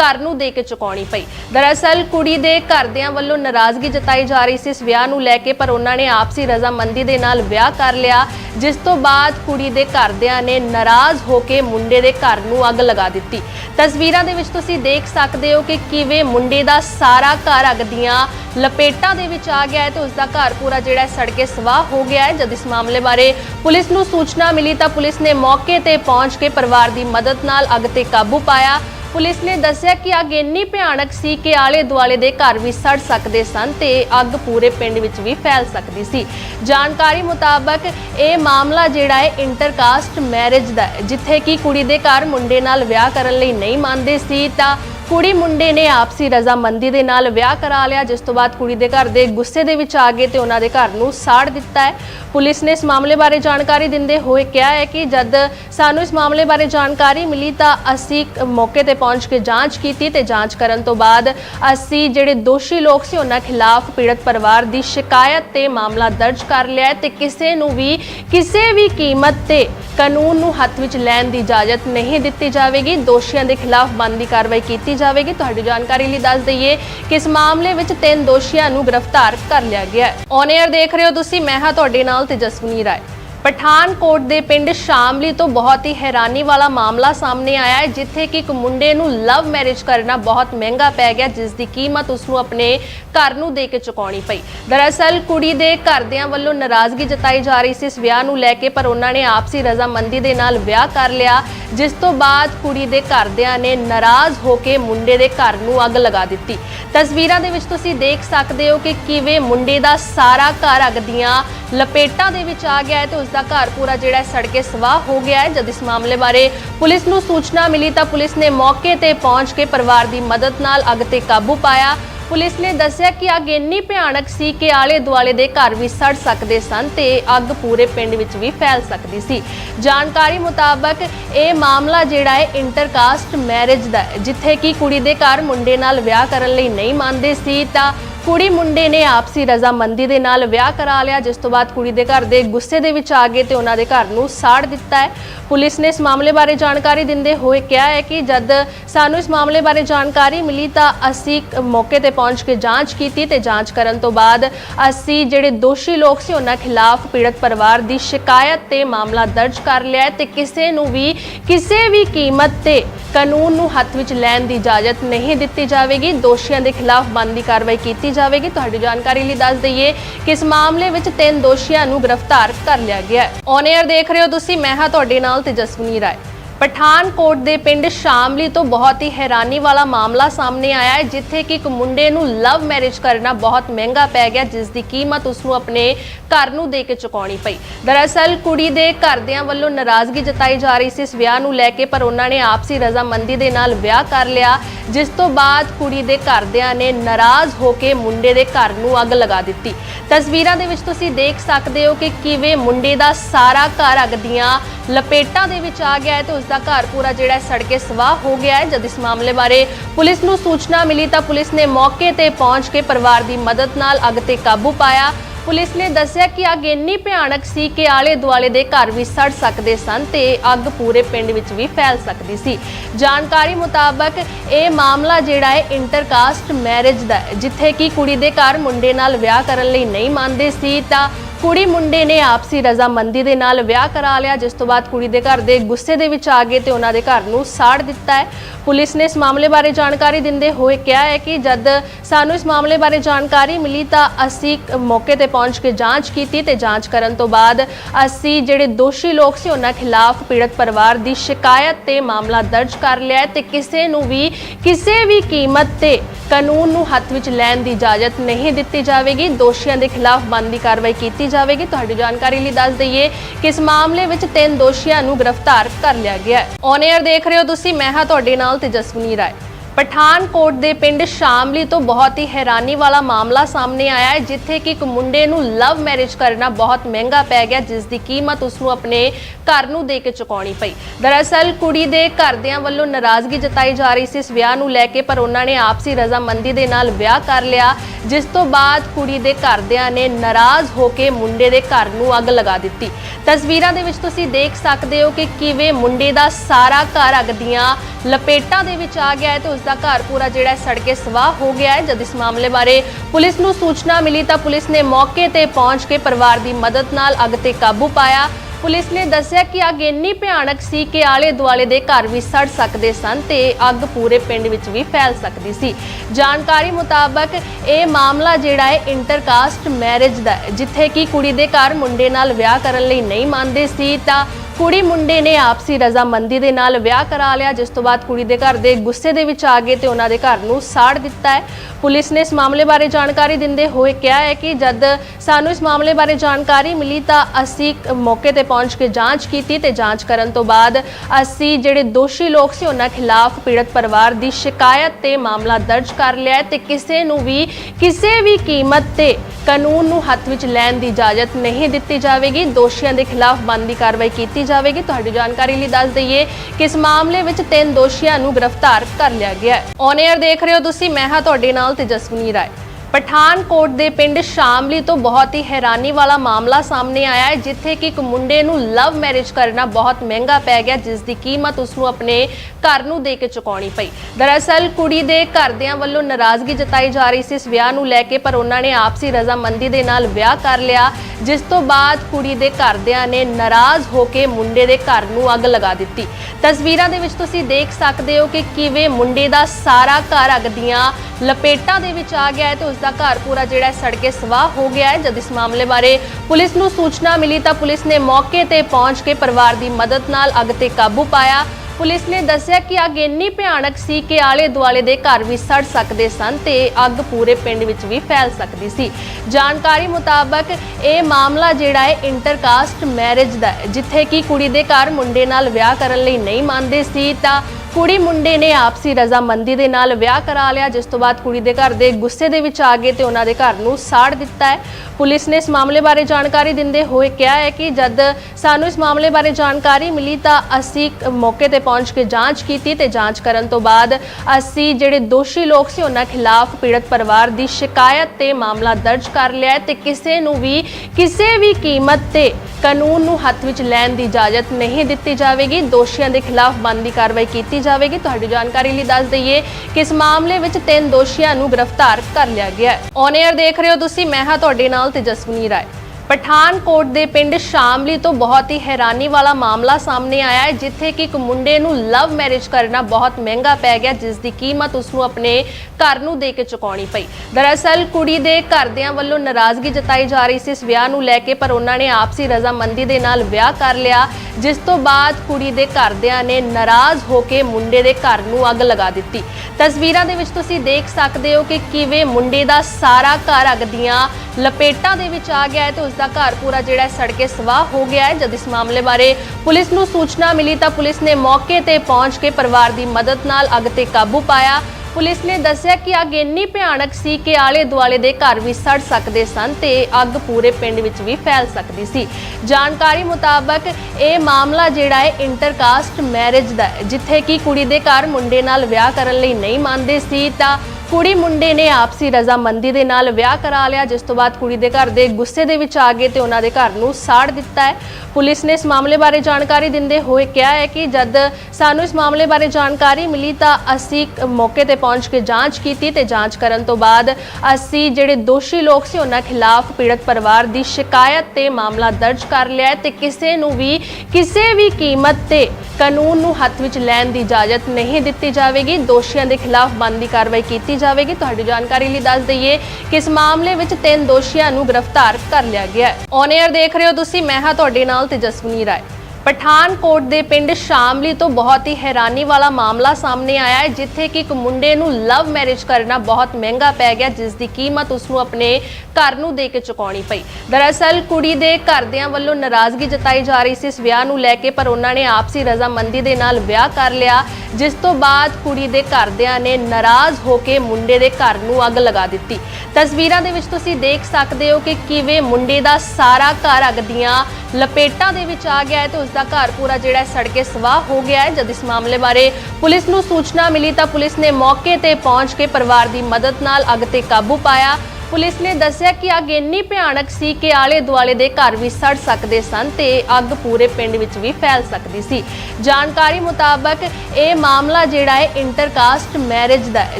ਘਰ ਨੂੰ ਦੇ ਕੇ ਚੁਕਾਉਣੀ ਪਈ। ਦਰਅਸਲ ਕੁੜੀ ਦੇ ਘਰਦਿਆਂ ਵੱਲੋਂ ਨਾਰਾਜ਼ਗੀ ਜਤਾਈ ਜਾ ਰਹੀ ਸੀ ਇਸ ਵਿਆਹ ਨੂੰ ਲੈ ਕੇ, ਪਰ ਉਹਨਾਂ ਨੇ ਆਪਸੀ ਰਜ਼ਾਮੰਦੀ ਦੇ ਨਾਲ ਵਿਆਹ ਕਰ ਲਿਆ, ਜਿਸ ਤੋਂ ਬਾਅਦ ਕੁੜੀ ਦੇ ਘਰਦਿਆਂ ਨੇ ਨਾਰਾਜ਼ ਹੋ ਕੇ ਮੁੰਡੇ ਦੇ ਘਰ ਨੂੰ ਅੱਗ ਲਗਾ ਦਿੱਤੀ। ਤਸਵੀਰਾਂ ਦੇ ਵਿੱਚ ਤੁਸੀਂ ਦੇਖ ਸਕਦੇ ਹੋ ਕਿ ਕਿਵੇਂ ਮੁੰਡੇ ਦਾ ਸਾਰਾ ਘਰ ਅੱਗ ਦੀਆਂ ਲਪੇਟਾਂ ਦੇ ਵਿੱਚ ਆ ਗਿਆ ਹੈ ਤੇ ਉਸ ਦਾ ਘਰ ਪੂਰਾ ਜਿਹੜਾ ਸੜ ਕੇ ਸਵਾਹ ਹੋ ਗਿਆ ਹੈ। ਜਦ ਇਸ ਮਾਮਲੇ ਬਾਰੇ ਪੁਲਿਸ ਨੂੰ ਸੂਚਨਾ ਮਿਲੀ ਤਾਂ ਪੁਲਿਸ ਨੇ ਮੌਕੇ ਤੇ ਪਹੁੰਚ ਕੇ ਪਰਿਵਾਰ ਦੀ ਮਦਦ ਨਾਲ ਅੱਗ ਤੇ ਕਾਬੂ ਪਾਇਆ। ਪੁਲਿਸ ਨੇ ਦੱਸਿਆ ਕਿ ਅੱਗ ਇੰਨੀ ਭਿਆਨਕ ਸੀ ਕਿ ਆਲੇ ਦੁਆਲੇ ਦੇ ਘਰ ਵੀ ਸੜ ਸਕਦੇ ਸਨ ਤੇ ਅੱਗ ਪੂਰੇ ਪਿੰਡ ਵਿੱਚ ਵੀ ਫੈਲ ਸਕਦੀ ਸੀ। ਜਾਣਕਾਰੀ ਮੁਤਾਬਕ ਇਹ ਮਾਮਲਾ ਜਿਹੜਾ ਹੈ ਇੰਟਰਕਾਸਟ ਮੈਰਿਜ ਦਾ ਹੈ। ਜਿੱਥੇ ਕਿ ਕੁੜੀ ਦੇ ਘਰ ਮੁੰਡੇ ਨਾਲ ਵਿਆਹ ਕਰਨ ਲਈ ਨਹੀਂ ਮੰਨਦੇ ਸੀ ਤਾਂ ਕੁੜੀ ਮੁੰਡੇ ਨੇ ਆਪਸੀ ਰਜ਼ਾਮੰਦੀ ਦੇ ਨਾਲ ਵਿਆਹ ਕਰਾ ਲਿਆ, ਜਿਸ ਤੋਂ ਬਾਅਦ ਕੁੜੀ ਦੇ ਘਰ ਦੇ ਗੁੱਸੇ ਦੇ ਵਿੱਚ ਆ ਗਏ ਤੇ ਉਹਨਾਂ ਦੇ ਘਰ ਨੂੰ ਸਾੜ ਦਿੱਤਾ ਹੈ। ਪੁਲਿਸ ਨੇ ਇਸ ਮਾਮਲੇ ਬਾਰੇ ਜਾਣਕਾਰੀ ਦਿੰਦੇ ਹੋਏ ਕਿਹਾ ਹੈ ਕਿ ਜਦ ਸਾਨੂੰ ਇਸ ਮਾਮਲੇ ਬਾਰੇ ਜਾਣਕਾਰੀ ਮਿਲੀ ਤਾਂ ਅਸੀਂ ਮੌਕੇ ਤੇ ਪਹੁੰਚ ਕੇ ਜਾਂਚ ਕੀਤੀ ਤੇ ਜਾਂਚ ਕਰਨ ਤੋਂ ਬਾਅਦ ਅਸੀਂ ਜਿਹੜੇ ਦੋਸ਼ੀ ਲੋਕ ਸੀ ਉਹਨਾਂ ਖਿਲਾਫ ਪੀੜਤ ਪਰਿਵਾਰ ਦੀ ਸ਼ਿਕਾਇਤ ਤੇ ਮਾਮਲਾ ਦਰਜ ਕਰ ਲਿਆ ਹੈ ਤੇ ਕਿਸੇ ਨੂੰ ਵੀ, ਕਿਸੇ ਵੀ ਕੀਮਤ ਤੇ ਕਾਨੂੰਨ ਨੂੰ ਹੱਥ ਵਿੱਚ ਲੈਣ ਦੀ ਇਜਾਜ਼ਤ ਨਹੀਂ ਦਿੱਤੀ ਜਾਵੇਗੀ। ਦੋਸ਼ੀਆਂ ਦੇ ਖਿਲਾਫ ਬਣਦੀ ਕਾਰਵਾਈ ਕੀਤੀ ਜਾਵੇਗੀ, ਤੁਹਾਡੀ ਜਾਣਕਾਰੀ ਲਈ ਦੱਸ ਦਈਏ ਕਿ ਇਸ ਮਾਮਲੇ ਵਿੱਚ ਤਿੰਨ ਦੋਸ਼ੀਆਂ ਨੂੰ ਗ੍ਰਿਫਤਾਰ ਕਰ ਲਿਆ ਗਿਆ ਹੈ। ਔਨ 에ਅਰ ਦੇਖ ਰਹੇ ਹੋ ਤੁਸੀਂ, ਮੈਂ ਹਾਂ ਤੁਹਾਡੇ ਨਾਲ ਤੇਜਸਵਨੀ ਰਾਏ। ਪਠਾਨਕੋਟ ਦੇ ਪਿੰਡ ਸ਼ਾਮਲੀ ਤੋਂ ਬਹੁਤ ਹੀ ਹੈਰਾਨੀ ਵਾਲਾ ਮਾਮਲਾ ਸਾਹਮਣੇ ਆਇਆ ਹੈ, ਜਿੱਥੇ ਕਿ ਇੱਕ ਮੁੰਡੇ ਨੂੰ ਲਵ ਮੈਰਿਜ ਕਰਨਾ ਬਹੁਤ ਮਹਿੰਗਾ ਪੈ ਗਿਆ, ਜਿਸ ਦੀ ਕੀਮਤ ਉਸ ਨੂੰ ਆਪਣੇ ਘਰ ਨੂੰ ਦੇ ਕੇ ਚੁਕਾਉਣੀ ਪਈ। ਦਰਅਸਲ ਕੁੜੀ ਦੇ ਘਰਦਿਆਂ ਵੱਲੋਂ ਨਾਰਾਜ਼ਗੀ ਜਤਾਈ ਜਾ ਰਹੀ ਸੀ ਇਸ ਵਿਆਹ ਨੂੰ ਲੈ ਕੇ, ਪਰ ਉਹਨਾਂ ਨੇ ਆਪਸੀ ਰਜ਼ਾਮੰਦੀ ਦੇ ਨਾਲ ਵਿਆਹ ਕਰ ਲਿਆ, ਜਿਸ ਤੋਂ ਬਾਅਦ ਕੁੜੀ ਦੇ ਘਰਦਿਆਂ ਨੇ ਨਾਰਾਜ਼ ਹੋ ਕੇ ਮੁੰਡੇ ਦੇ ਘਰ ਨੂੰ ਅੱਗ ਲਗਾ ਦਿੱਤੀ। ਤਸਵੀਰਾਂ ਦੇ ਵਿੱਚ ਤੁਸੀਂ ਦੇਖ ਸਕਦੇ ਹੋ ਕਿ ਕਿਵੇਂ ਮੁੰਡੇ ਦਾ ਸਾਰਾ ਘਰ ਅੱਗ ਦੀਆਂ ਲਪੇਟਾਂ ਦੇ ਵਿੱਚ ਆ ਗਿਆ ਹੈ ਤੇ ਉਸ ਦਾ ਘਰ ਪੂਰਾ ਜਿਹੜਾ ਹੈ ਸਵਾਹ ਹੋ ਗਿਆ ਹੈ। ਜਦ ਇਸ ਮਾਮਲੇ ਬਾਰੇ ਪੁਲਿਸ ਨੂੰ ਸੂਚਨਾ ਮਿਲੀ ਤਾਂ ਪੁਲਿਸ ਨੇ ਮੌਕੇ ਤੇ ਪਹੁੰਚ ਕੇ ਪਰਿਵਾਰ ਦੀ ਮਦਦ ਨਾਲ ਅੱਗ ਤੇ ਕਾਬੂ ਪਾਇਆ। ਪੁਲਿਸ ਨੇ ਦੱਸਿਆ ਕਿ ਅੱਗ ਇੰਨੀ ਭਿਆਨਕ ਸੀ ਕਿ ਆਲੇ ਦੁਆਲੇ ਦੇ ਘਰ ਵੀ ਸੜ ਸਕਦੇ ਸਨ ਤੇ ਅੱਗ ਪੂਰੇ ਪਿੰਡ ਵਿੱਚ ਵੀ ਫੈਲ ਸਕਦੀ ਸੀ। ਜਾਣਕਾਰੀ ਮੁਤਾਬਕ ਇਹ ਮਾਮਲਾ ਜਿਹੜਾ ਹੈ ਇੰਟਰਕਾਸਟ ਮੈਰਿਜ ਦਾ ਹੈ, ਜਿੱਥੇ ਕਿ ਕੁੜੀ ਦੇ ਘਰ ਮੁੰਡੇ ਨਾਲ ਵਿਆਹ ਕਰਨ ਲਈ ਨਹੀਂ ਮੰਨਦੇ ਸੀ ਤਾਂ ਕੁੜੀ ਮੁੰਡੇ ਨੇ ਆਪਸੀ ਰਜ਼ਾਮੰਦੀ ਦੇ ਨਾਲ ਵਿਆਹ ਕਰਾ ਲਿਆ, ਜਿਸ ਤੋਂ ਬਾਅਦ ਕੁੜੀ ਦੇ ਘਰ ਦੇ ਗੁੱਸੇ ਦੇ ਵਿੱਚ ਆ ਗਏ ਤੇ ਉਹਨਾਂ ਦੇ ਘਰ ਨੂੰ ਸਾੜ ਦਿੱਤਾ ਹੈ। ਪੁਲਿਸ ਨੇ ਇਸ ਮਾਮਲੇ ਬਾਰੇ ਜਾਣਕਾਰੀ ਦਿੰਦੇ ਹੋਏ ਕਿਹਾ ਹੈ ਕਿ ਜਦ ਸਾਨੂੰ ਇਸ ਮਾਮਲੇ ਬਾਰੇ ਜਾਣਕਾਰੀ ਮਿਲੀ ਤਾਂ ਅਸੀਂ ਮੌਕੇ ਤੇ ਪਹੁੰਚ ਕੇ ਜਾਂਚ ਕੀਤੀ ਤੇ ਜਾਂਚ ਕਰਨ ਤੋਂ ਬਾਅਦ ਅਸੀਂ ਜਿਹੜੇ ਦੋਸ਼ੀ ਲੋਕ ਸੀ ਉਹਨਾਂ ਖਿਲਾਫ ਪੀੜਤ ਪਰਿਵਾਰ ਦੀ ਸ਼ਿਕਾਇਤ ਤੇ ਮਾਮਲਾ ਦਰਜ ਕਰ ਲਿਆ ਹੈ ਤੇ ਕਿਸੇ ਨੂੰ ਵੀ ਕਿਸੇ ਵੀ ਕੀਮਤ ਤੇ ਕਾਨੂੰਨ ਨੂੰ ਹੱਥ ਵਿੱਚ ਲੈਣ ਦੀ ਇਜਾਜ਼ਤ ਨਹੀਂ ਦਿੱਤੀ ਜਾਵੇਗੀ। ਦੋਸ਼ੀਆਂ ਦੇ ਖਿਲਾਫ ਬਣਦੀ ਕਾਰਵਾਈ ਕੀਤੀ ਜਾਵੇਗੀ, ਤੁਹਾਡੀ ਜਾਣਕਾਰੀ ਲਈ ਦੱਸ ਦਈਏ ਕਿ ਇਸ ਮਾਮਲੇ ਵਿੱਚ ਤਿੰਨ ਦੋਸ਼ੀਆਂ ਨੂੰ ਗ੍ਰਿਫਤਾਰ ਕਰ ਲਿਆ ਗਿਆ ਹੈ। ਔਨ 에ਅਰ ਦੇਖ ਰਹੇ ਹੋ ਤੁਸੀਂ, ਮੈਂ ਹਾਂ ਤੁਹਾਡੇ ਨਾਲ ਤੇਜਸਵਨੀ ਰਾਏ। ਪਠਾਨਕੋਟ ਦੇ ਪਿੰਡ ਸ਼ਾਮਲੀ ਤੋਂ ਬਹੁਤ ਹੀ ਹੈਰਾਨੀ ਵਾਲਾ ਮਾਮਲਾ ਸਾਹਮਣੇ ਆਇਆ ਹੈ, ਜਿੱਥੇ ਕਿ ਇੱਕ ਮੁੰਡੇ ਨੂੰ ਲਵ ਮੈਰਿਜ ਕਰਨਾ ਬਹੁਤ ਮਹਿੰਗਾ ਪੈ ਗਿਆ, ਜਿਸ ਦੀ ਕੀਮਤ ਉਸ ਨੂੰ ਆਪਣੇ ਘਰ ਨੂੰ ਦੇ ਕੇ ਚੁਕਾਉਣੀ ਪਈ। ਦਰਅਸਲ ਕੁੜੀ ਦੇ ਘਰਦਿਆਂ ਵੱਲੋਂ ਨਾਰਾਜ਼ਗੀ ਜਤਾਈ ਜਾ ਰਹੀ ਸੀ ਇਸ ਵਿਆਹ ਨੂੰ ਲੈ ਕੇ, ਪਰ ਉਹਨਾਂ ਨੇ ਆਪਸੀ ਰਜ਼ਾਮੰਦੀ ਦੇ ਨਾਲ ਵਿਆਹ ਕਰ ਲਿਆ, ਜਿਸ ਤੋਂ ਬਾਅਦ ਕੁੜੀ ਦੇ ਘਰਦਿਆਂ ਨੇ ਨਾਰਾਜ਼ ਹੋ ਕੇ ਮੁੰਡੇ ਦੇ ਘਰ ਨੂੰ ਅੱਗ ਲਗਾ ਦਿੱਤੀ। ਤਸਵੀਰਾਂ ਦੇ ਵਿੱਚ ਤੁਸੀਂ ਦੇਖ ਸਕਦੇ ਹੋ ਕਿ ਕਿਵੇਂ ਮੁੰਡੇ ਦਾ ਸਾਰਾ ਘਰ ਅੱਗ ਦੀਆਂ ਲਪੇਟਾਂ ਦੇ ਵਿੱਚ ਆ ਗਿਆ ਹੈ ਤੇ ਉਸ ਦਾ ਘਰ ਪੂਰਾ ਜਿਹੜਾ ਹੈ ਸੜ ਕੇ ਸਵਾਹ ਹੋ ਗਿਆ ਹੈ। ਜਦ ਇਸ ਮਾਮਲੇ ਬਾਰੇ ਪੁਲਿਸ ਨੂੰ ਸੂਚਨਾ ਮਿਲੀ ਤਾਂ ਪੁਲਿਸ ਨੇ ਮੌਕੇ ਤੇ ਪਹੁੰਚ ਕੇ ਪਰਿਵਾਰ ਦੀ ਮਦਦ ਨਾਲ ਅੱਗ ਤੇ ਕਾਬੂ ਪਾਇਆ। ਪੁਲਿਸ ਨੇ ਦੱਸਿਆ ਕਿ ਅੱਗ ਇੰਨੀ ਭਿਆਨਕ ਸੀ ਕਿ ਆਲੇ ਦੁਆਲੇ ਦੇ ਘਰ ਵੀ ਸੜ ਸਕਦੇ ਸਨ ਤੇ ਅੱਗ ਪੂਰੇ ਪਿੰਡ ਵਿੱਚ ਵੀ ਫੈਲ ਸਕਦੀ ਸੀ। ਜਾਣਕਾਰੀ ਮੁਤਾਬਕ ਇਹ ਮਾਮਲਾ ਜਿਹੜਾ ਹੈ ਇੰਟਰਕਾਸਟ ਮੈਰਿਜ ਦਾ ਹੈ। ਜਿੱਥੇ ਕਿ ਕੁੜੀ ਦੇ ਘਰ ਮੁੰਡੇ ਨਾਲ ਵਿਆਹ ਕਰਨ ਲਈ ਨਹੀਂ ਮੰਨਦੇ ਸੀ ਤਾਂ ਕੁੜੀ ਮੁੰਡੇ ਨੇ ਆਪਸੀ ਰਜ਼ਾਮੰਦੀ ਦੇ ਨਾਲ ਵਿਆਹ ਕਰਾ ਲਿਆ, ਜਿਸ ਤੋਂ ਬਾਅਦ ਕੁੜੀ ਦੇ ਘਰ ਦੇ ਗੁੱਸੇ ਦੇ ਵਿੱਚ ਆ ਗਏ ਤੇ ਉਹਨਾਂ ਦੇ ਘਰ ਨੂੰ ਸਾੜ ਦਿੱਤਾ ਹੈ। ਪੁਲਿਸ ਨੇ ਇਸ ਮਾਮਲੇ ਬਾਰੇ ਜਾਣਕਾਰੀ ਦਿੰਦੇ ਹੋਏ ਕਿਹਾ ਹੈ ਕਿ ਜਦ ਸਾਨੂੰ ਇਸ ਮਾਮਲੇ ਬਾਰੇ ਜਾਣਕਾਰੀ ਮਿਲੀ ਤਾਂ ਅਸੀਂ ਮੌਕੇ ਤੇ ਪਹੁੰਚ ਕੇ ਜਾਂਚ ਕੀਤੀ ਤੇ ਜਾਂਚ ਕਰਨ ਤੋਂ ਬਾਅਦ ਅਸੀਂ ਜਿਹੜੇ ਦੋਸ਼ੀ ਲੋਕ ਸੀ ਉਹਨਾਂ ਖਿਲਾਫ ਪੀੜਤ ਪਰਿਵਾਰ ਦੀ ਸ਼ਿਕਾਇਤ ਤੇ ਮਾਮਲਾ ਦਰਜ ਕਰ ਲਿਆ ਹੈ ਤੇ ਕਿਸੇ ਨੂੰ ਵੀ, ਕਿਸੇ ਵੀ ਕੀਮਤ ਤੇ ਕਾਨੂੰਨ ਨੂੰ ਹੱਥ ਵਿੱਚ ਲੈਣ ਦੀ ਇਜਾਜ਼ਤ ਨਹੀਂ ਦਿੱਤੀ ਜਾਵੇਗੀ। ਦੋਸ਼ੀਆਂ ਦੇ ਖਿਲਾਫ ਬਣਦੀ ਕਾਰਵਾਈ ਕੀਤੀ ਜਾਵੇਗੀ, ਤੁਹਾਡੀ ਜਾਣਕਾਰੀ ਲਈ ਦੱਸ ਦਈਏ ਕਿ ਇਸ ਮਾਮਲੇ ਵਿੱਚ ਤਿੰਨ ਦੋਸ਼ੀਆਂ ਨੂੰ ਗ੍ਰਿਫਤਾਰ ਕਰ ਲਿਆ ਗਿਆ ਹੈ। ਔਨ 에ਅਰ ਦੇਖ ਰਹੇ ਹੋ ਤੁਸੀਂ, ਮੈਂ ਹਾਂ ਤੁਹਾਡੇ ਨਾਲ ਤੇਜਸਵਨੀ ਰਾਏ। ਪਠਾਨਕੋਟ ਦੇ ਪਿੰਡ ਸ਼ਾਮਲੀ ਤੋਂ ਬਹੁਤ ਹੀ ਹੈਰਾਨੀ ਵਾਲਾ ਮਾਮਲਾ ਸਾਹਮਣੇ ਆਇਆ ਹੈ, ਜਿੱਥੇ ਕਿ ਇੱਕ ਮੁੰਡੇ ਨੂੰ ਲਵ ਮੈਰਿਜ ਕਰਨਾ ਬਹੁਤ ਮਹਿੰਗਾ ਪੈ ਗਿਆ, ਜਿਸ ਦੀ ਕੀਮਤ ਉਸ ਨੂੰ ਆਪਣੇ ਘਰ ਨੂੰ ਦੇ ਕੇ ਚੁਕਾਉਣੀ ਪਈ। ਦਰਅਸਲ ਕੁੜੀ ਦੇ ਘਰਦਿਆਂ ਵੱਲੋਂ ਨਾਰਾਜ਼ਗੀ ਜਤਾਈ ਜਾ ਰਹੀ ਸੀ ਇਸ ਵਿਆਹ ਨੂੰ ਲੈ ਕੇ, ਪਰ ਉਹਨਾਂ ਨੇ ਆਪਸੀ ਰਜ਼ਾਮੰਦੀ ਦੇ ਨਾਲ ਵਿਆਹ ਕਰ ਲਿਆ, ਜਿਸ ਤੋਂ ਬਾਅਦ ਕੁੜੀ ਦੇ ਘਰਦਿਆਂ ਨੇ ਨਾਰਾਜ਼ ਹੋ ਕੇ ਮੁੰਡੇ ਦੇ ਘਰ ਨੂੰ ਅੱਗ ਲਗਾ ਦਿੱਤੀ। ਤਸਵੀਰਾਂ ਦੇ ਵਿੱਚ ਤੁਸੀਂ ਦੇਖ ਸਕਦੇ ਹੋ ਕਿ ਕਿਵੇਂ ਮੁੰਡੇ ਦਾ ਸਾਰਾ ਘਰ ਅੱਗ ਦੀਆਂ ਲਪੇਟਾਂ ਦੇ ਵਿੱਚ ਆ ਗਿਆ ਹੈ ਤੇ ਉਸ ਦਾ ਘਰ ਪੂਰਾ ਜਿਹੜਾ ਸੜ ਕੇ ਸਵਾਹ ਹੋ ਗਿਆ ਹੈ। ਜਦ ਇਸ ਮਾਮਲੇ ਬਾਰੇ ਪੁਲਿਸ ਨੂੰ ਸੂਚਨਾ ਮਿਲੀ ਤਾਂ ਪੁਲਿਸ ਨੇ ਮੌਕੇ ਤੇ ਪਹੁੰਚ ਕੇ ਪਰਿਵਾਰ ਦੀ ਮਦਦ ਨਾਲ ਅੱਗ ਤੇ ਕਾਬੂ ਪਾਇਆ। ਪੁਲਿਸ ਨੇ ਦੱਸਿਆ ਕਿ ਅੱਗ ਇੰਨੀ ਭਿਆਨਕ ਸੀ ਕਿ ਆਲੇ ਦੁਆਲੇ ਦੇ ਘਰ ਵੀ ਸੜ ਸਕਦੇ ਸਨ ਤੇ ਅੱਗ ਪੂਰੇ ਪਿੰਡ ਵਿੱਚ ਵੀ ਫੈਲ ਸਕਦੀ ਸੀ। ਜਾਣਕਾਰੀ ਮੁਤਾਬਕ ਇਹ ਮਾਮਲਾ ਜਿਹੜਾ ਹੈ ਇੰਟਰਕਾਸਟ ਮੈਰਿਜ ਦਾ ਜਿੱਥੇ ਕਿ ਕੁੜੀ ਦੇ ਘਰ ਮੁੰਡੇ ਨਾਲ ਵਿਆਹ ਕਰਨ ਲਈ ਨਹੀਂ ਮੰਨਦੇ ਸੀ ਤਾਂ ਕੁੜੀ ਮੁੰਡੇ ਨੇ ਆਪਸੀ ਰਜ਼ਾਮੰਦੀ ਦੇ ਨਾਲ ਵਿਆਹ ਕਰਾ ਲਿਆ, ਜਿਸ ਤੋਂ ਬਾਅਦ ਕੁੜੀ ਦੇ ਘਰ ਦੇ ਗੁੱਸੇ ਦੇ ਵਿੱਚ ਆ ਗਏ ਤੇ ਉਹਨਾਂ ਦੇ ਘਰ ਨੂੰ ਸਾੜ ਦਿੱਤਾ ਹੈ। ਪੁਲਿਸ ਨੇ ਇਸ ਮਾਮਲੇ ਬਾਰੇ ਜਾਣਕਾਰੀ ਦਿੰਦੇ ਹੋਏ ਕਿਹਾ ਹੈ ਕਿ ਜਦ ਸਾਨੂੰ ਇਸ ਮਾਮਲੇ ਬਾਰੇ ਜਾਣਕਾਰੀ ਮਿਲੀ ਤਾਂ ਅਸੀਂ ਮੌਕੇ ਤੇ ਪਹੁੰਚ ਕੇ ਜਾਂਚ ਕੀਤੀ ਤੇ ਜਾਂਚ ਕਰਨ ਤੋਂ ਬਾਅਦ ਅਸੀਂ ਜਿਹੜੇ ਦੋਸ਼ੀ ਲੋਕ ਸੀ ਉਹਨਾਂ ਖਿਲਾਫ ਪੀੜਤ ਪਰਿਵਾਰ ਦੀ ਸ਼ਿਕਾਇਤ ਤੇ ਮਾਮਲਾ ਦਰਜ ਕਰ ਲਿਆ ਹੈ ਤੇ ਕਿਸੇ ਨੂੰ ਵੀ, ਕਿਸੇ ਵੀ ਕੀਮਤ ਤੇ ਕਾਨੂੰਨ ਨੂੰ ਹੱਥ ਵਿੱਚ ਲੈਣ ਦੀ ਇਜਾਜ਼ਤ ਨਹੀਂ ਦਿੱਤੀ ਜਾਵੇਗੀ। ਦੋਸ਼ੀਆਂ ਦੇ ਖਿਲਾਫ ਬਣਦੀ ਕਾਰਵਾਈ ਕੀਤੀ ਜਾਵੇਗੀ। ਤੁਹਾਡੀ ਜਾਣਕਾਰੀ ਲਈ ਦੱਸ ਦਈਏ ਕਿ ਇਸ ਮਾਮਲੇ ਵਿੱਚ ਤਿੰਨ ਦੋਸ਼ੀਆਂ ਨੂੰ ਗ੍ਰਿਫਤਾਰ ਕਰ ਲਿਆ ਗਿਆ ਹੈ। ਔਨ 에ਅਰ ਦੇਖ ਰਹੇ ਹੋ ਤੁਸੀਂ, ਮੈਂ ਹਾਂ ਤੁਹਾਡੇ ਨਾਲ ਤੇਜਸਵਨੀ ਰਾਏ। ਪਠਾਨਕੋਟ ਦੇ ਪਿੰਡ ਸ਼ਾਮਲੀ ਤੋਂ ਬਹੁਤ ਹੀ ਹੈਰਾਨੀ ਵਾਲਾ ਮਾਮਲਾ ਸਾਹਮਣੇ ਆਇਆ ਹੈ, ਜਿੱਥੇ ਕਿ ਇੱਕ ਮੁੰਡੇ ਨੂੰ ਲਵ ਮੈਰਿਜ ਕਰਨਾ ਬਹੁਤ ਮਹਿੰਗਾ ਪੈ ਗਿਆ, ਜਿਸ ਦੀ ਕੀਮਤ ਉਸ ਨੂੰ ਆਪਣੇ ਘਰ ਨੂੰ ਦੇ ਕੇ ਚੁਕਾਉਣੀ ਪਈ। ਦਰਅਸਲ ਕੁੜੀ ਦੇ ਘਰਦਿਆਂ ਵੱਲੋਂ ਨਾਰਾਜ਼ਗੀ ਜਤਾਈ ਜਾ ਰਹੀ ਸੀ ਇਸ ਵਿਆਹ ਨੂੰ ਲੈ ਕੇ, ਪਰ ਉਹਨਾਂ ਨੇ ਆਪਸੀ ਰਜ਼ਾਮੰਦੀ ਦੇ ਨਾਲ ਵਿਆਹ ਕਰ ਲਿਆ, ਜਿਸ ਤੋਂ ਬਾਅਦ ਕੁੜੀ ਦੇ ਘਰਦਿਆਂ ਨੇ ਨਾਰਾਜ਼ ਹੋ ਕੇ ਮੁੰਡੇ ਦੇ ਘਰ ਨੂੰ ਅੱਗ ਲਗਾ ਦਿੱਤੀ। ਤਸਵੀਰਾਂ ਦੇ ਵਿੱਚ ਤੁਸੀਂ ਦੇਖ ਸਕਦੇ ਹੋ ਕਿ ਕਿਵੇਂ ਮੁੰਡੇ ਦਾ ਸਾਰਾ ਘਰ ਅੱਗ ਦੀਆਂ ਲਪੇਟਾਂ ਦੇ ਵਿੱਚ ਆ ਗਿਆ ਹੈ ਤੇ ਉਸ ਦਾ ਘਰ ਪੂਰਾ ਜਿਹੜਾ ਸੜ ਕੇ ਸਵਾਹ ਹੋ ਗਿਆ ਹੈ। ਜਦ ਇਸ ਮਾਮਲੇ ਬਾਰੇ ਪੁਲਿਸ ਨੂੰ ਸੂਚਨਾ ਮਿਲੀ ਤਾਂ ਪੁਲਿਸ ਨੇ ਮੌਕੇ ਤੇ ਪਹੁੰਚ ਕੇ ਪਰਿਵਾਰ ਦੀ ਮਦਦ ਨਾਲ ਅੱਗ ਤੇ ਕਾਬੂ ਪਾਇਆ। ਪੁਲਿਸ ਨੇ ਦੱਸਿਆ ਕਿ ਅੱਗ ਇੰਨੀ ਭਿਆਨਕ ਸੀ ਕਿ ਆਲੇ ਦੁਆਲੇ ਦੇ ਘਰ ਵੀ ਸੜ ਸਕਦੇ ਸਨ ਤੇ ਅੱਗ ਪੂਰੇ ਪਿੰਡ ਵਿੱਚ ਵੀ ਫੈਲ ਸਕਦੀ ਸੀ। ਜਾਣਕਾਰੀ ਮੁਤਾਬਕ ਇਹ ਮਾਮਲਾ ਜਿਹੜਾ ਹੈ ਇੰਟਰਕਾਸਟ ਮੈਰਿਜ ਦਾ ਹੈ। ਜਿੱਥੇ ਕਿ ਕੁੜੀ ਦੇ ਘਰ ਮੁੰਡੇ ਨਾਲ ਵਿਆਹ ਕਰਨ ਲਈ ਨਹੀਂ ਮੰਨਦੇ ਸੀ ਤਾਂ ਕੁੜੀ ਮੁੰਡੇ ਨੇ ਆਪਸੀ ਰਜ਼ਾਮੰਦੀ ਦੇ ਨਾਲ ਵਿਆਹ ਕਰਾ ਲਿਆ, ਜਿਸ ਤੋਂ ਬਾਅਦ ਕੁੜੀ ਦੇ ਘਰ ਦੇ ਗੁੱਸੇ ਦੇ ਵਿੱਚ ਆ ਗਏ ਤੇ ਉਹਨਾਂ ਦੇ ਘਰ ਨੂੰ ਸਾੜ ਦਿੱਤਾ ਹੈ। ਪੁਲਿਸ ਨੇ ਇਸ ਮਾਮਲੇ ਬਾਰੇ ਜਾਣਕਾਰੀ ਦਿੰਦੇ ਹੋਏ ਕਿਹਾ ਹੈ ਕਿ ਜਦ ਸਾਨੂੰ ਇਸ ਮਾਮਲੇ ਬਾਰੇ ਜਾਣਕਾਰੀ ਮਿਲੀ ਤਾਂ ਅਸੀਂ ਮੌਕੇ ਤੇ ਪਹੁੰਚ ਕੇ ਜਾਂਚ ਕੀਤੀ ਤੇ ਜਾਂਚ ਕਰਨ ਤੋਂ ਬਾਅਦ ਅਸੀਂ ਜਿਹੜੇ ਦੋਸ਼ੀ ਲੋਕ ਸੀ ਉਹਨਾਂ ਖਿਲਾਫ ਪੀੜਤ ਪਰਿਵਾਰ ਦੀ ਸ਼ਿਕਾਇਤ ਤੇ ਮਾਮਲਾ ਦਰਜ ਕਰ ਲਿਆ ਹੈ ਤੇ ਕਿਸੇ ਨੂੰ ਵੀ, ਕਿਸੇ ਵੀ ਕੀਮਤ ਤੇ ਕਾਨੂੰਨ ਨੂੰ ਹੱਥ ਵਿੱਚ ਲੈਣ ਦੀ ਇਜਾਜ਼ਤ ਨਹੀਂ ਦਿੱਤੀ ਜਾਵੇਗੀ। ਦੋਸ਼ੀਆਂ ਦੇ ਖਿਲਾਫ ਬਣਦੀ ਕਾਰਵਾਈ ਕੀਤੀ ਜਾਵੇਗੀ। ਤੁਹਾਡੀ ਜਾਣਕਾਰੀ ਲਈ ਦੱਸ ਦਈਏ ਕਿ ਇਸ ਮਾਮਲੇ ਵਿੱਚ ਤਿੰਨ ਦੋਸ਼ੀਆਂ ਨੂੰ ਗ੍ਰਿਫਤਾਰ ਕਰ ਲਿਆ ਗਿਆ ਹੈ। ਔਨ 에ਅਰ ਦੇਖ ਰਹੇ ਹੋ ਤੁਸੀਂ, ਮੈਂ ਹਾਂ ਤੁਹਾਡੇ ਨਾਲ ਤੇਜਸਵਨੀ ਰਾਏ। ਪਠਾਨਕੋਟ ਦੇ ਪਿੰਡ ਸ਼ਾਮਲੀ ਤੋਂ ਬਹੁਤ ਹੀ ਹੈਰਾਨੀ ਵਾਲਾ ਮਾਮਲਾ ਸਾਹਮਣੇ ਆਇਆ ਹੈ, ਜਿੱਥੇ ਕਿ ਇੱਕ ਮੁੰਡੇ ਨੂੰ ਲਵ ਮੈਰਿਜ ਕਰਨਾ ਬਹੁਤ ਮਹਿੰਗਾ ਪੈ ਗਿਆ ਜਿਸ ਦੀ ਕੀਮਤ ਉਸ ਨੂੰ ਆਪਣੇ ਘਰ ਨੂੰ ਦੇ ਕੇ ਚੁਕਾਉਣੀ ਪਈ। ਦਰਅਸਲ ਕੁੜੀ ਦੇ ਘਰਦਿਆਂ ਵੱਲੋਂ ਨਾਰਾਜ਼ਗੀ ਜਤਾਈ ਜਾ ਰਹੀ ਸੀ ਇਸ ਵਿਆਹ ਨੂੰ ਲੈ ਕੇ, ਪਰ ਉਹਨਾਂ ਨੇ ਆਪਸੀ ਰਜ਼ਾਮੰਦੀ ਦੇ ਨਾਲ ਵਿਆਹ ਕਰ ਲਿਆ, ਜਿਸ ਤੋਂ ਬਾਅਦ ਕੁੜੀ ਦੇ ਘਰਦਿਆਂ ਨੇ ਨਾਰਾਜ਼ ਹੋ ਕੇ ਮੁੰਡੇ ਦੇ ਘਰ ਨੂੰ ਅੱਗ ਲਗਾ ਦਿੱਤੀ। ਤਸਵੀਰਾਂ ਦੇ ਵਿੱਚ ਤੁਸੀਂ ਦੇਖ ਸਕਦੇ ਹੋ ਕਿ ਕਿਵੇਂ ਮੁੰਡੇ ਦਾ ਸਾਰਾ ਘਰ ਅੱਗ ਦੀਆਂ ਲਪੇਟਾਂ ਦੇ ਵਿੱਚ ਆ ਗਿਆ ਹੈ ਤੇ ਉਸ ਦਾ ਘਰ ਪੂਰਾ ਜਿਹੜਾ ਹੈ ਸਵਾਹ ਹੋ ਗਿਆ ਹੈ। ਜਦ ਇਸ ਮਾਮਲੇ ਬਾਰੇ ਪੁਲਿਸ ਨੂੰ ਸੂਚਨਾ ਮਿਲੀ ਤਾਂ ਪੁਲਿਸ ਨੇ ਮੌਕੇ ਤੇ ਪਹੁੰਚ ਕੇ ਪਰਿਵਾਰ ਦੀ ਮਦਦ ਨਾਲ ਅੱਗ ਤੇ ਕਾਬੂ ਪਾਇਆ। ਪੁਲਿਸ ਨੇ ਦੱਸਿਆ ਕਿ ਅੱਗ ਇੰਨੀ ਭਿਆਨਕ ਸੀ ਕਿ ਆਲੇ ਦੁਆਲੇ ਦੇ ਘਰ ਵੀ ਸੜ ਸਕਦੇ ਸਨ ਤੇ ਅੱਗ ਪੂਰੇ ਪਿੰਡ ਵਿੱਚ ਵੀ ਫੈਲ ਸਕਦੀ ਸੀ। ਜਾਣਕਾਰੀ ਮੁਤਾਬਕ ਇਹ ਮਾਮਲਾ ਜਿਹੜਾ ਹੈ ਇੰਟਰਕਾਸਟ ਮੈਰਿਜ ਦਾ ਹੈ, ਜਿੱਥੇ ਕਿ ਕੁੜੀ ਦੇ ਘਰ ਮੁੰਡੇ ਨਾਲ ਵਿਆਹ ਕਰਨ ਲਈ ਨਹੀਂ ਮੰਨਦੇ ਸੀ ਤਾਂ ਕੁੜੀ ਮੁੰਡੇ ਨੇ ਆਪਸੀ ਰਜ਼ਾਮੰਦੀ ਦੇ ਨਾਲ ਵਿਆਹ ਕਰਾ ਲਿਆ, ਜਿਸ ਤੋਂ ਬਾਅਦ ਕੁੜੀ ਦੇ ਘਰ ਦੇ ਗੁੱਸੇ ਦੇ ਵਿੱਚ ਆ ਗਏ ਤੇ ਉਹਨਾਂ ਦੇ ਘਰ ਨੂੰ ਸਾੜ ਦਿੱਤਾ ਹੈ। ਪੁਲਿਸ ਨੇ ਇਸ ਮਾਮਲੇ ਬਾਰੇ ਜਾਣਕਾਰੀ ਦਿੰਦੇ ਹੋਏ ਕਿਹਾ ਹੈ ਕਿ ਜਦ ਸਾਨੂੰ ਇਸ ਮਾਮਲੇ ਬਾਰੇ ਜਾਣਕਾਰੀ ਮਿਲੀ ਤਾਂ ਅਸੀਂ ਮੌਕੇ ਤੇ ਪਹੁੰਚ ਕੇ ਜਾਂਚ ਕੀਤੀ ਤੇ ਜਾਂਚ ਕਰਨ ਤੋਂ ਬਾਅਦ ਅਸੀਂ ਜਿਹੜੇ ਦੋਸ਼ੀ ਲੋਕ ਸੀ ਉਹਨਾਂ ਖਿਲਾਫ ਪੀੜਤ ਪਰਿਵਾਰ ਦੀ ਸ਼ਿਕਾਇਤ ਤੇ ਮਾਮਲਾ ਦਰਜ ਕਰ ਲਿਆ ਹੈ ਤੇ ਕਿਸੇ ਨੂੰ ਵੀ, ਕਿਸੇ ਵੀ ਕੀਮਤ ਤੇ ਕਾਨੂੰਨ ਨੂੰ ਹੱਥ ਵਿੱਚ ਲੈਣ ਦੀ ਇਜਾਜ਼ਤ ਨਹੀਂ ਦਿੱਤੀ ਜਾਵੇਗੀ। ਦੋਸ਼ੀਆਂ ਦੇ ਖਿਲਾਫ ਬਣਦੀ ਕਾਰਵਾਈ ਕੀਤੀ ਜਾਵੇਗੀ, ਤੁਹਾਡੀ ਜਾਣਕਾਰੀ ਲਈ ਦੱਸ ਦਈਏ ਕਿ ਇਸ ਮਾਮਲੇ ਵਿੱਚ ਤਿੰਨ ਦੋਸ਼ੀਆਂ ਨੂੰ ਗ੍ਰਿਫਤਾਰ ਕਰ ਲਿਆ ਗਿਆ ਹੈ। ਔਨ 에ਅਰ ਦੇਖ ਰਹੇ ਹੋ ਤੁਸੀਂ, ਮੈਂ ਹਾਂ ਤੁਹਾਡੇ ਨਾਲ ਤੇਜਸਵਨੀ ਰਾਏ। ਪਠਾਨਕੋਟ ਦੇ ਪਿੰਡ ਸ਼ਾਮਲੀ ਤੋਂ ਬਹੁਤ ਹੀ ਹੈਰਾਨੀ ਵਾਲਾ ਮਾਮਲਾ ਸਾਹਮਣੇ ਆਇਆ ਹੈ, ਜਿੱਥੇ ਕਿ ਇੱਕ ਮੁੰਡੇ ਨੂੰ ਲਵ ਮੈਰਿਜ ਕਰਨਾ ਬਹੁਤ ਮਹਿੰਗਾ ਪੈ ਗਿਆ, ਜਿਸ ਦੀ ਕੀਮਤ ਉਸ ਨੂੰ ਆਪਣੇ ਘਰ ਨੂੰ ਦੇ ਕੇ ਚੁਕਾਉਣੀ ਪਈ। ਦਰਅਸਲ ਕੁੜੀ ਦੇ ਘਰਦਿਆਂ ਵੱਲੋਂ ਨਾਰਾਜ਼ਗੀ ਜਤਾਈ ਜਾ ਰਹੀ ਸੀ ਇਸ ਵਿਆਹ ਨੂੰ ਲੈ ਕੇ, ਪਰ ਉਹਨਾਂ ਨੇ ਆਪਸੀ ਰਜ਼ਾਮੰਦੀ ਦੇ ਨਾਲ ਵਿਆਹ ਕਰ ਲਿਆ, ਜਿਸ ਤੋਂ ਬਾਅਦ ਕੁੜੀ ਦੇ ਘਰਦਿਆਂ ਨੇ ਨਾਰਾਜ਼ ਹੋ ਕੇ ਮੁੰਡੇ ਦੇ ਘਰ ਨੂੰ ਅੱਗ ਲਗਾ ਦਿੱਤੀ। ਤਸਵੀਰਾਂ ਦੇ ਵਿੱਚ ਤੁਸੀਂ ਦੇਖ ਸਕਦੇ ਹੋ ਕਿ ਕਿਵੇਂ ਮੁੰਡੇ ਦਾ ਸਾਰਾ ਘਰ ਅੱਗ ਦੀਆਂ ਲਪੇਟਾਂ ਦੇ ਵਿੱਚ ਆ ਗਿਆ ਹੈ ਤੇ ਉਸ ਦਾ ਘਰ ਪੂਰਾ ਜਿਹੜਾ ਸੜ ਕੇ ਸਵਾਹ ਹੋ ਗਿਆ ਹੈ। ਜਦ ਇਸ ਮਾਮਲੇ ਬਾਰੇ ਪੁਲਿਸ ਨੂੰ ਸੂਚਨਾ ਮਿਲੀ ਤਾਂ ਪੁਲਿਸ ਨੇ ਮੌਕੇ ਤੇ ਪਹੁੰਚ ਕੇ ਪਰਿਵਾਰ ਦੀ ਮਦਦ ਨਾਲ ਅੱਗ ਤੇ ਕਾਬੂ ਪਾਇਆ। ਪੁਲਿਸ ਨੇ ਦੱਸਿਆ ਕਿ ਅੱਗ ਇੰਨੀ ਭਿਆਨਕ ਸੀ ਕਿ ਆਲੇ ਦੁਆਲੇ ਦੇ ਘਰ ਵੀ ਸੜ ਸਕਦੇ ਸਨ ਤੇ ਅੱਗ ਪੂਰੇ ਪਿੰਡ ਵਿੱਚ ਵੀ ਫੈਲ ਸਕਦੀ ਸੀ। ਜਾਣਕਾਰੀ ਮੁਤਾਬਕ ਇਹ ਮਾਮਲਾ ਜਿਹੜਾ ਹੈ ਇੰਟਰਕਾਸਟ ਮੈਰਿਜ ਦਾ ਹੈ।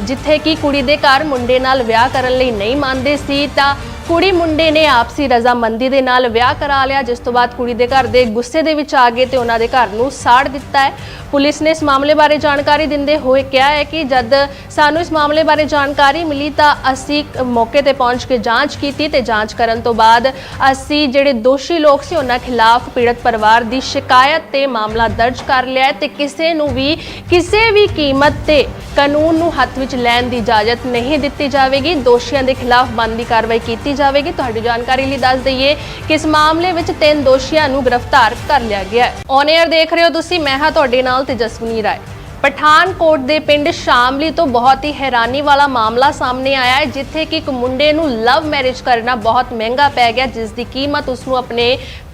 ਜਿੱਥੇ ਕਿ ਕੁੜੀ ਦੇ ਘਰ ਮੁੰਡੇ ਨਾਲ ਵਿਆਹ ਕਰਨ ਲਈ ਨਹੀਂ ਮੰਨਦੇ ਸੀ ਤਾਂ ਕੁੜੀ ਮੁੰਡੇ ਨੇ ਆਪਸੀ ਰਜ਼ਾਮੰਦੀ ਦੇ ਨਾਲ ਵਿਆਹ ਕਰਾ ਲਿਆ, ਜਿਸ ਤੋਂ ਬਾਅਦ ਕੁੜੀ ਦੇ ਘਰ ਦੇ ਗੁੱਸੇ ਦੇ ਵਿੱਚ ਆ ਗਏ ਤੇ ਉਹਨਾਂ ਦੇ ਘਰ ਨੂੰ ਸਾੜ ਦਿੱਤਾ ਹੈ। ਪੁਲਿਸ ਨੇ ਇਸ ਮਾਮਲੇ ਬਾਰੇ ਜਾਣਕਾਰੀ ਦਿੰਦੇ ਹੋਏ ਕਿਹਾ ਹੈ ਕਿ ਜਦ ਸਾਨੂੰ ਇਸ ਮਾਮਲੇ ਬਾਰੇ ਜਾਣਕਾਰੀ ਮਿਲੀ ਤਾਂ ਅਸੀਂ ਮੌਕੇ ਤੇ ਪਹੁੰਚ ਕੇ ਜਾਂਚ ਕੀਤੀ ਤੇ ਜਾਂਚ ਕਰਨ ਤੋਂ ਬਾਅਦ ਅਸੀਂ ਜਿਹੜੇ ਦੋਸ਼ੀ ਲੋਕ ਸੀ ਉਹਨਾਂ ਖਿਲਾਫ ਪੀੜਤ ਪਰਿਵਾਰ ਦੀ ਸ਼ਿਕਾਇਤ ਤੇ ਮਾਮਲਾ ਦਰਜ ਕਰ ਲਿਆ ਹੈ ਤੇ ਕਿਸੇ ਨੂੰ ਵੀ, ਕਿਸੇ ਵੀ ਕੀਮਤ ਤੇ ਕਾਨੂੰਨ ਨੂੰ ਹੱਥ ਵਿੱਚ ਲੈਣ ਦੀ ਇਜਾਜ਼ਤ ਨਹੀਂ ਦਿੱਤੀ ਜਾਵੇਗੀ। ਦੋਸ਼ੀਆਂ ਦੇ ਖਿਲਾਫ ਬਣਦੀ ਕਾਰਵਾਈ ਕੀਤੀ ਜਾਵੇਗੀ, ਤੁਹਾਡੀ ਜਾਣਕਾਰੀ ਲਈ ਦੱਸ ਦਈਏ ਕਿ ਇਸ ਮਾਮਲੇ ਵਿੱਚ ਤਿੰਨ ਦੋਸ਼ੀਆਂ ਨੂੰ ਗ੍ਰਿਫਤਾਰ ਕਰ ਲਿਆ ਗਿਆ ਹੈ। ਔਨ 에ਅਰ ਦੇਖ ਰਹੇ ਹੋ ਤੁਸੀਂ, ਮੈਂ ਹਾਂ ਤੁਹਾਡੇ ਨਾਲ ਤੇਜਸਵਨੀ ਰਾਏ। ਪਠਾਨਕੋਟ ਦੇ ਪਿੰਡ ਸ਼ਾਮਲੀ ਤੋਂ ਬਹੁਤ ਹੀ ਹੈਰਾਨੀ ਵਾਲਾ ਮਾਮਲਾ ਸਾਹਮਣੇ ਆਇਆ ਹੈ, ਜਿੱਥੇ ਕਿ ਇੱਕ ਮੁੰਡੇ ਨੂੰ ਲਵ ਮੈਰਿਜ ਕਰਨਾ ਬਹੁਤ ਮਹਿੰਗਾ ਪੈ ਗਿਆ, ਜਿਸ ਦੀ ਕੀਮਤ ਉਸ ਨੂੰ ਆਪਣੇ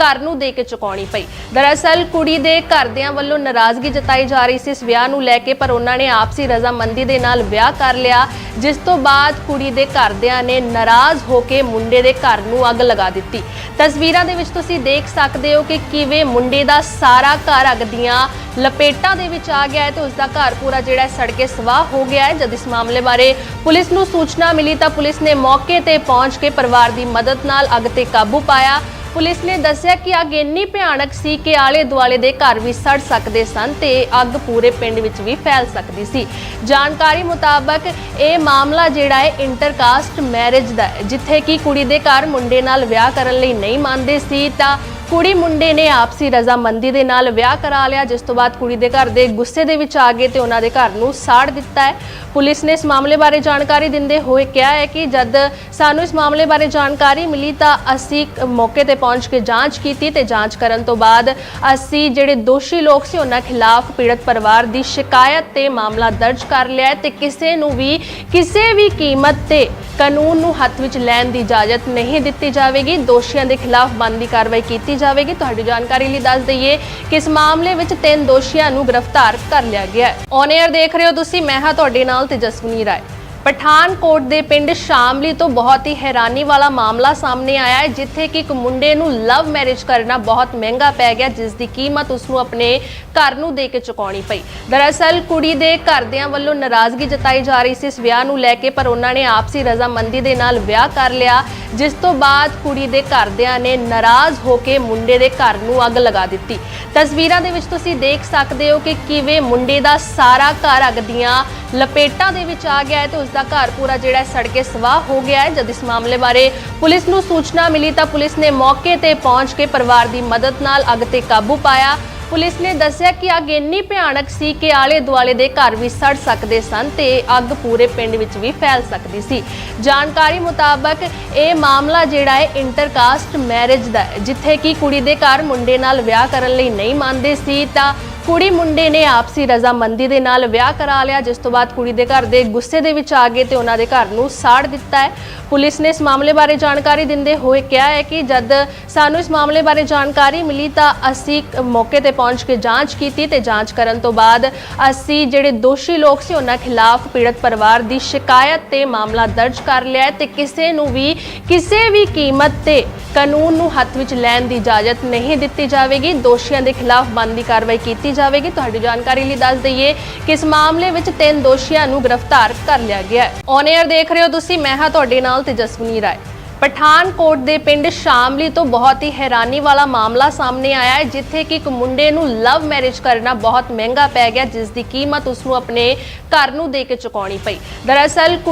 ਘਰ ਨੂੰ ਦੇ ਕੇ ਚੁਕਾਉਣੀ ਪਈ। ਦਰਅਸਲ ਕੁੜੀ ਦੇ ਘਰਦਿਆਂ ਵੱਲੋਂ ਨਾਰਾਜ਼ਗੀ ਜਤਾਈ ਜਾ ਰਹੀ ਸੀ ਇਸ ਵਿਆਹ ਨੂੰ ਲੈ ਕੇ, ਪਰ ਉਹਨਾਂ ਨੇ ਆਪਸੀ ਰਜ਼ਾਮੰਦੀ ਦੇ ਨਾਲ ਵਿਆਹ ਕਰ ਲਿਆ, ਜਿਸ ਤੋਂ ਬਾਅਦ ਕੁੜੀ ਦੇ ਘਰਦਿਆਂ ਨੇ ਨਾਰਾਜ਼ ਹੋ ਕੇ ਮੁੰਡੇ ਦੇ ਘਰ ਨੂੰ ਅੱਗ ਲਗਾ ਦਿੱਤੀ। ਤਸਵੀਰਾਂ ਦੇ ਵਿੱਚ ਤੁਸੀਂ ਦੇਖ ਸਕਦੇ ਹੋ ਕਿ ਕਿਵੇਂ ਮੁੰਡੇ ਦਾ ਸਾਰਾ ਘਰ ਅੱਗ ਦੀਆਂ ਲਪੇਟਾਂ ਦੇ ਵਿੱਚ ਆ ਗਿਆ ਹੈ ਤੇ ਉਸ ਦਾ ਘਰ ਪੂਰਾ ਜਿਹੜਾ ਸੜ ਕੇ ਸਵਾਹ ਹੋ ਗਿਆ ਹੈ। ਜਦ ਇਸ ਮਾਮਲੇ ਬਾਰੇ ਪੁਲਿਸ ਨੂੰ ਸੂਚਨਾ ਮਿਲੀ ਤਾਂ ਪੁਲਿਸ ਨੇ ਮੌਕੇ ਤੇ ਪਹੁੰਚ ਕੇ ਪਰਿਵਾਰ ਦੀ ਮਦਦ ਨਾਲ ਅੱਗ ਤੇ ਕਾਬੂ ਪਾਇਆ। ਪੁਲਿਸ ਨੇ ਦੱਸਿਆ ਕਿ ਅੱਗ ਇੰਨੀ ਭਿਆਨਕ ਸੀ ਕਿ ਆਲੇ ਦੁਆਲੇ ਦੇ ਘਰ ਵੀ ਸੜ ਸਕਦੇ ਸਨ ਤੇ ਅੱਗ ਪੂਰੇ ਪਿੰਡ ਵਿੱਚ ਵੀ ਫੈਲ ਸਕਦੀ ਸੀ। ਜਾਣਕਾਰੀ ਮੁਤਾਬਕ ਇਹ ਮਾਮਲਾ ਜਿਹੜਾ ਹੈ ਇੰਟਰਕਾਸਟ ਮੈਰਿਜ ਦਾ ਹੈ, ਜਿੱਥੇ ਕਿ ਕੁੜੀ ਦੇ ਘਰ ਮੁੰਡੇ ਨਾਲ ਵਿਆਹ ਕਰਨ ਲਈ ਨਹੀਂ ਮੰਨਦੇ ਸੀ ਤਾਂ ਕੁੜੀ ਮੁੰਡੇ ਨੇ ਆਪਸੀ ਰਜ਼ਾਮੰਦੀ ਦੇ ਨਾਲ ਵਿਆਹ ਕਰਾ ਲਿਆ, ਜਿਸ ਤੋਂ ਬਾਅਦ ਕੁੜੀ ਦੇ ਘਰ ਦੇ ਗੁੱਸੇ ਦੇ ਵਿੱਚ ਆ ਗਏ ਤੇ ਉਹਨਾਂ ਦੇ ਘਰ ਨੂੰ ਸਾੜ ਦਿੱਤਾ ਹੈ। ਪੁਲਿਸ ਨੇ ਇਸ ਮਾਮਲੇ ਬਾਰੇ ਜਾਣਕਾਰੀ ਦਿੰਦੇ ਹੋਏ ਕਿਹਾ ਹੈ ਕਿ ਜਦ ਸਾਨੂੰ ਇਸ ਮਾਮਲੇ ਬਾਰੇ ਜਾਣਕਾਰੀ ਮਿਲੀ ਤਾਂ ਅਸੀਂ ਮੌਕੇ ਤੇ ਪਹੁੰਚ ਕੇ ਜਾਂਚ ਕੀਤੀ ਤੇ ਜਾਂਚ ਕਰਨ ਤੋਂ ਬਾਅਦ ਅਸੀਂ ਜਿਹੜੇ ਦੋਸ਼ੀ ਲੋਕ ਸੀ ਉਹਨਾਂ ਖਿਲਾਫ ਪੀੜਤ ਪਰਿਵਾਰ ਦੀ ਸ਼ਿਕਾਇਤ ਤੇ ਮਾਮਲਾ ਦਰਜ ਕਰ ਲਿਆ ਹੈ ਤੇ ਕਿਸੇ ਨੂੰ ਵੀ, ਕਿਸੇ ਵੀ ਕੀਮਤ ਤੇ ਕਾਨੂੰਨ ਨੂੰ ਹੱਥ ਵਿੱਚ ਲੈਣ ਦੀ ਇਜਾਜ਼ਤ ਨਹੀਂ ਦਿੱਤੀ ਜਾਵੇਗੀ। ਦੋਸ਼ੀਆਂ ਦੇ ਖਿਲਾਫ ਬਣਦੀ ਕਾਰਵਾਈ ਕੀਤੀ ਜਾਵੇਗੀ, ਤੁਹਾਡੀ ਜਾਣਕਾਰੀ ਲਈ ਦੱਸ ਦਈਏ ਕਿ ਇਸ ਮਾਮਲੇ ਵਿੱਚ ਤਿੰਨ ਦੋਸ਼ੀਆਂ ਨੂੰ ਗ੍ਰਿਫਤਾਰ ਕਰ ਲਿਆ ਗਿਆ ਹੈ। ਔਨ 에ਅਰ ਦੇਖ ਰਹੇ ਹੋ ਤੁਸੀਂ, ਮੈਂ ਹਾਂ ਤੁਹਾਡੇ ਨਾਲ ਤੇਜਸਵਨੀ ਰਾਏ। ਪਠਾਨਕੋਟ ਦੇ ਪਿੰਡ ਸ਼ਾਮਲੀ ਤੋਂ ਬਹੁਤ ਹੀ ਹੈਰਾਨੀ ਵਾਲਾ ਮਾਮਲਾ ਸਾਹਮਣੇ ਆਇਆ ਹੈ, ਜਿੱਥੇ ਕਿ ਇੱਕ ਮੁੰਡੇ ਨੂੰ ਲਵ ਮੈਰਿਜ ਕਰਨਾ ਬਹੁਤ ਮਹਿੰਗਾ ਪੈ ਗਿਆ, ਜਿਸ ਦੀ ਕੀਮਤ ਉਸ ਨੂੰ ਆਪਣੇ ਘਰ ਨੂੰ ਦੇ ਕੇ ਚੁਕਾਉਣੀ ਪਈ। ਦਰਅਸਲ ਕੁੜੀ ਦੇ ਘਰਦਿਆਂ ਵੱਲੋਂ ਨਾਰਾਜ਼ਗੀ ਜਤਾਈ ਜਾ ਰਹੀ ਸੀ ਇਸ ਵਿਆਹ ਨੂੰ ਲੈ ਕੇ, ਪਰ ਉਹਨਾਂ ਨੇ ਆਪਸੀ ਰਜ਼ਾਮੰਦੀ ਦੇ ਨਾਲ ਵਿਆਹ ਕਰ ਲਿਆ, ਜਿਸ ਤੋਂ ਬਾਅਦ ਕੁੜੀ ਦੇ ਘਰਦਿਆਂ ਨੇ ਨਾਰਾਜ਼ ਹੋ ਕੇ ਮੁੰਡੇ ਦੇ ਘਰ ਨੂੰ ਅੱਗ ਲਗਾ ਦਿੱਤੀ। ਤਸਵੀਰਾਂ ਦੇ ਵਿੱਚ ਤੁਸੀਂ ਦੇਖ ਸਕਦੇ ਹੋ ਕਿ ਕਿਵੇਂ ਮੁੰਡੇ ਦਾ ਸਾਰਾ ਘਰ ਅੱਗ ਦੀਆਂ ਲਪੇਟਾਂ ਦੇ ਵਿੱਚ ਆ ਗਿਆ ਹੈ ਤੇ ਉਸ ਦਾ ਘਰ ਪੂਰਾ ਜਿਹੜਾ ਸੜ ਕੇ ਸਵਾਹ ਹੋ ਗਿਆ ਹੈ। ਜਦ ਇਸ ਮਾਮਲੇ ਬਾਰੇ ਪੁਲਿਸ ਨੂੰ ਸੂਚਨਾ ਮਿਲੀ ਤਾਂ ਪੁਲਿਸ ਨੇ ਮੌਕੇ ਤੇ ਪਹੁੰਚ ਕੇ ਪਰਿਵਾਰ ਦੀ ਮਦਦ ਨਾਲ ਅੱਗ ਤੇ ਕਾਬੂ ਪਾਇਆ। ਪੁਲਿਸ ਨੇ ਦੱਸਿਆ ਕਿ ਅੱਗ ਇੰਨੀ ਭਿਆਨਕ ਸੀ ਕਿ ਆਲੇ ਦੁਆਲੇ ਦੇ ਘਰ ਵੀ ਸੜ ਸਕਦੇ ਸਨ ਤੇ ਅੱਗ ਪੂਰੇ ਪਿੰਡ ਵਿੱਚ ਵੀ ਫੈਲ ਸਕਦੀ ਸੀ। ਜਾਣਕਾਰੀ ਮੁਤਾਬਕ ਇਹ ਮਾਮਲਾ ਜਿਹੜਾ ਹੈ ਇੰਟਰਕਾਸਟ ਮੈਰਿਜ ਦਾ ਹੈ। ਜਿੱਥੇ ਕਿ ਕੁੜੀ ਦੇ ਘਰ ਮੁੰਡੇ ਨਾਲ ਵਿਆਹ ਕਰਨ ਲਈ ਨਹੀਂ ਮੰਨਦੇ ਸੀ ਤਾਂ ਕੁੜੀ ਮੁੰਡੇ ਨੇ ਆਪਸੀ ਰਜ਼ਾਮੰਦੀ ਦੇ ਨਾਲ ਵਿਆਹ ਕਰਾ ਲਿਆ, ਜਿਸ ਤੋਂ ਬਾਅਦ ਕੁੜੀ ਦੇ ਘਰ ਦੇ ਗੁੱਸੇ ਦੇ ਵਿੱਚ ਆ ਗਏ ਤੇ ਉਹਨਾਂ ਦੇ ਘਰ ਨੂੰ ਸਾੜ ਦਿੱਤਾ ਹੈ। ਪੁਲਿਸ ਨੇ ਇਸ ਮਾਮਲੇ ਬਾਰੇ ਜਾਣਕਾਰੀ ਦਿੰਦੇ ਹੋਏ ਕਿਹਾ ਹੈ ਕਿ ਜਦ ਸਾਨੂੰ ਇਸ ਮਾਮਲੇ ਬਾਰੇ ਜਾਣਕਾਰੀ ਮਿਲੀ ਤਾਂ ਅਸੀਂ ਮੌਕੇ ਤੇ ਪਹੁੰਚ ਕੇ ਜਾਂਚ ਕੀਤੀ ਤੇ ਜਾਂਚ ਕਰਨ ਤੋਂ ਬਾਅਦ ਅਸੀਂ ਜਿਹੜੇ ਦੋਸ਼ੀ ਲੋਕ ਸੀ ਉਹਨਾਂ ਖਿਲਾਫ ਪੀੜਤ ਪਰਿਵਾਰ ਦੀ ਸ਼ਿਕਾਇਤ ਤੇ ਮਾਮਲਾ ਦਰਜ ਕਰ ਲਿਆ ਹੈ ਤੇ ਕਿਸੇ ਨੂੰ ਵੀ, ਕਿਸੇ ਵੀ ਕੀਮਤ ਤੇ ਕਾਨੂੰਨ ਨੂੰ ਹੱਥ ਵਿੱਚ ਲੈਣ ਦੀ ਇਜਾਜ਼ਤ ਨਹੀਂ ਦਿੱਤੀ ਜਾਵੇਗੀ। ਦੋਸ਼ੀਆਂ ਦੇ ਖਿਲਾਫ ਬਣਦੀ ਕਾਰਵਾਈ ਕੀਤੀ ਜਾਵੇਗੀ। ਤੁਹਾਡੀ ਜਾਣਕਾਰੀ ਲਈ ਦੱਸ ਦਈਏ ਕਿ ਇਸ ਮਾਮਲੇ ਵਿੱਚ ਤਿੰਨ ਦੋਸ਼ੀਆਂ ਨੂੰ ਗ੍ਰਿਫਤਾਰ ਕਰ ਲਿਆ ਗਿਆ ਹੈ। ਔਨ 에ਅਰ ਦੇਖ ਰਹੇ ਹੋ ਤੁਸੀਂ, ਮੈਂ ਹਾਂ ਤੁਹਾਡੇ ਨਾਲ ਤੇਜਸਵਨੀ ਰਾਏ। ਪਠਾਨਕੋਟ ਦੇ ਪਿੰਡ ਸ਼ਾਮਲੀ ਤੋਂ ਬਹੁਤ ਹੀ ਹੈਰਾਨੀ ਵਾਲਾ ਮਾਮਲਾ ਸਾਹਮਣੇ ਆਇਆ ਹੈ, ਜਿੱਥੇ ਕਿ ਇੱਕ ਮੁੰਡੇ ਨੂੰ ਲਵ ਮੈਰਿਜ ਕਰਨਾ ਬਹੁਤ ਮਹਿੰਗਾ ਪੈ ਗਿਆ, ਜਿਸ ਦੀ ਕੀਮਤ ਉਸ ਨੂੰ ਆਪਣੇ ਘਰ ਨੂੰ ਦੇ ਕੇ ਚੁਕਾਉਣੀ ਪਈ। ਦਰਅਸਲ ਕੁੜੀ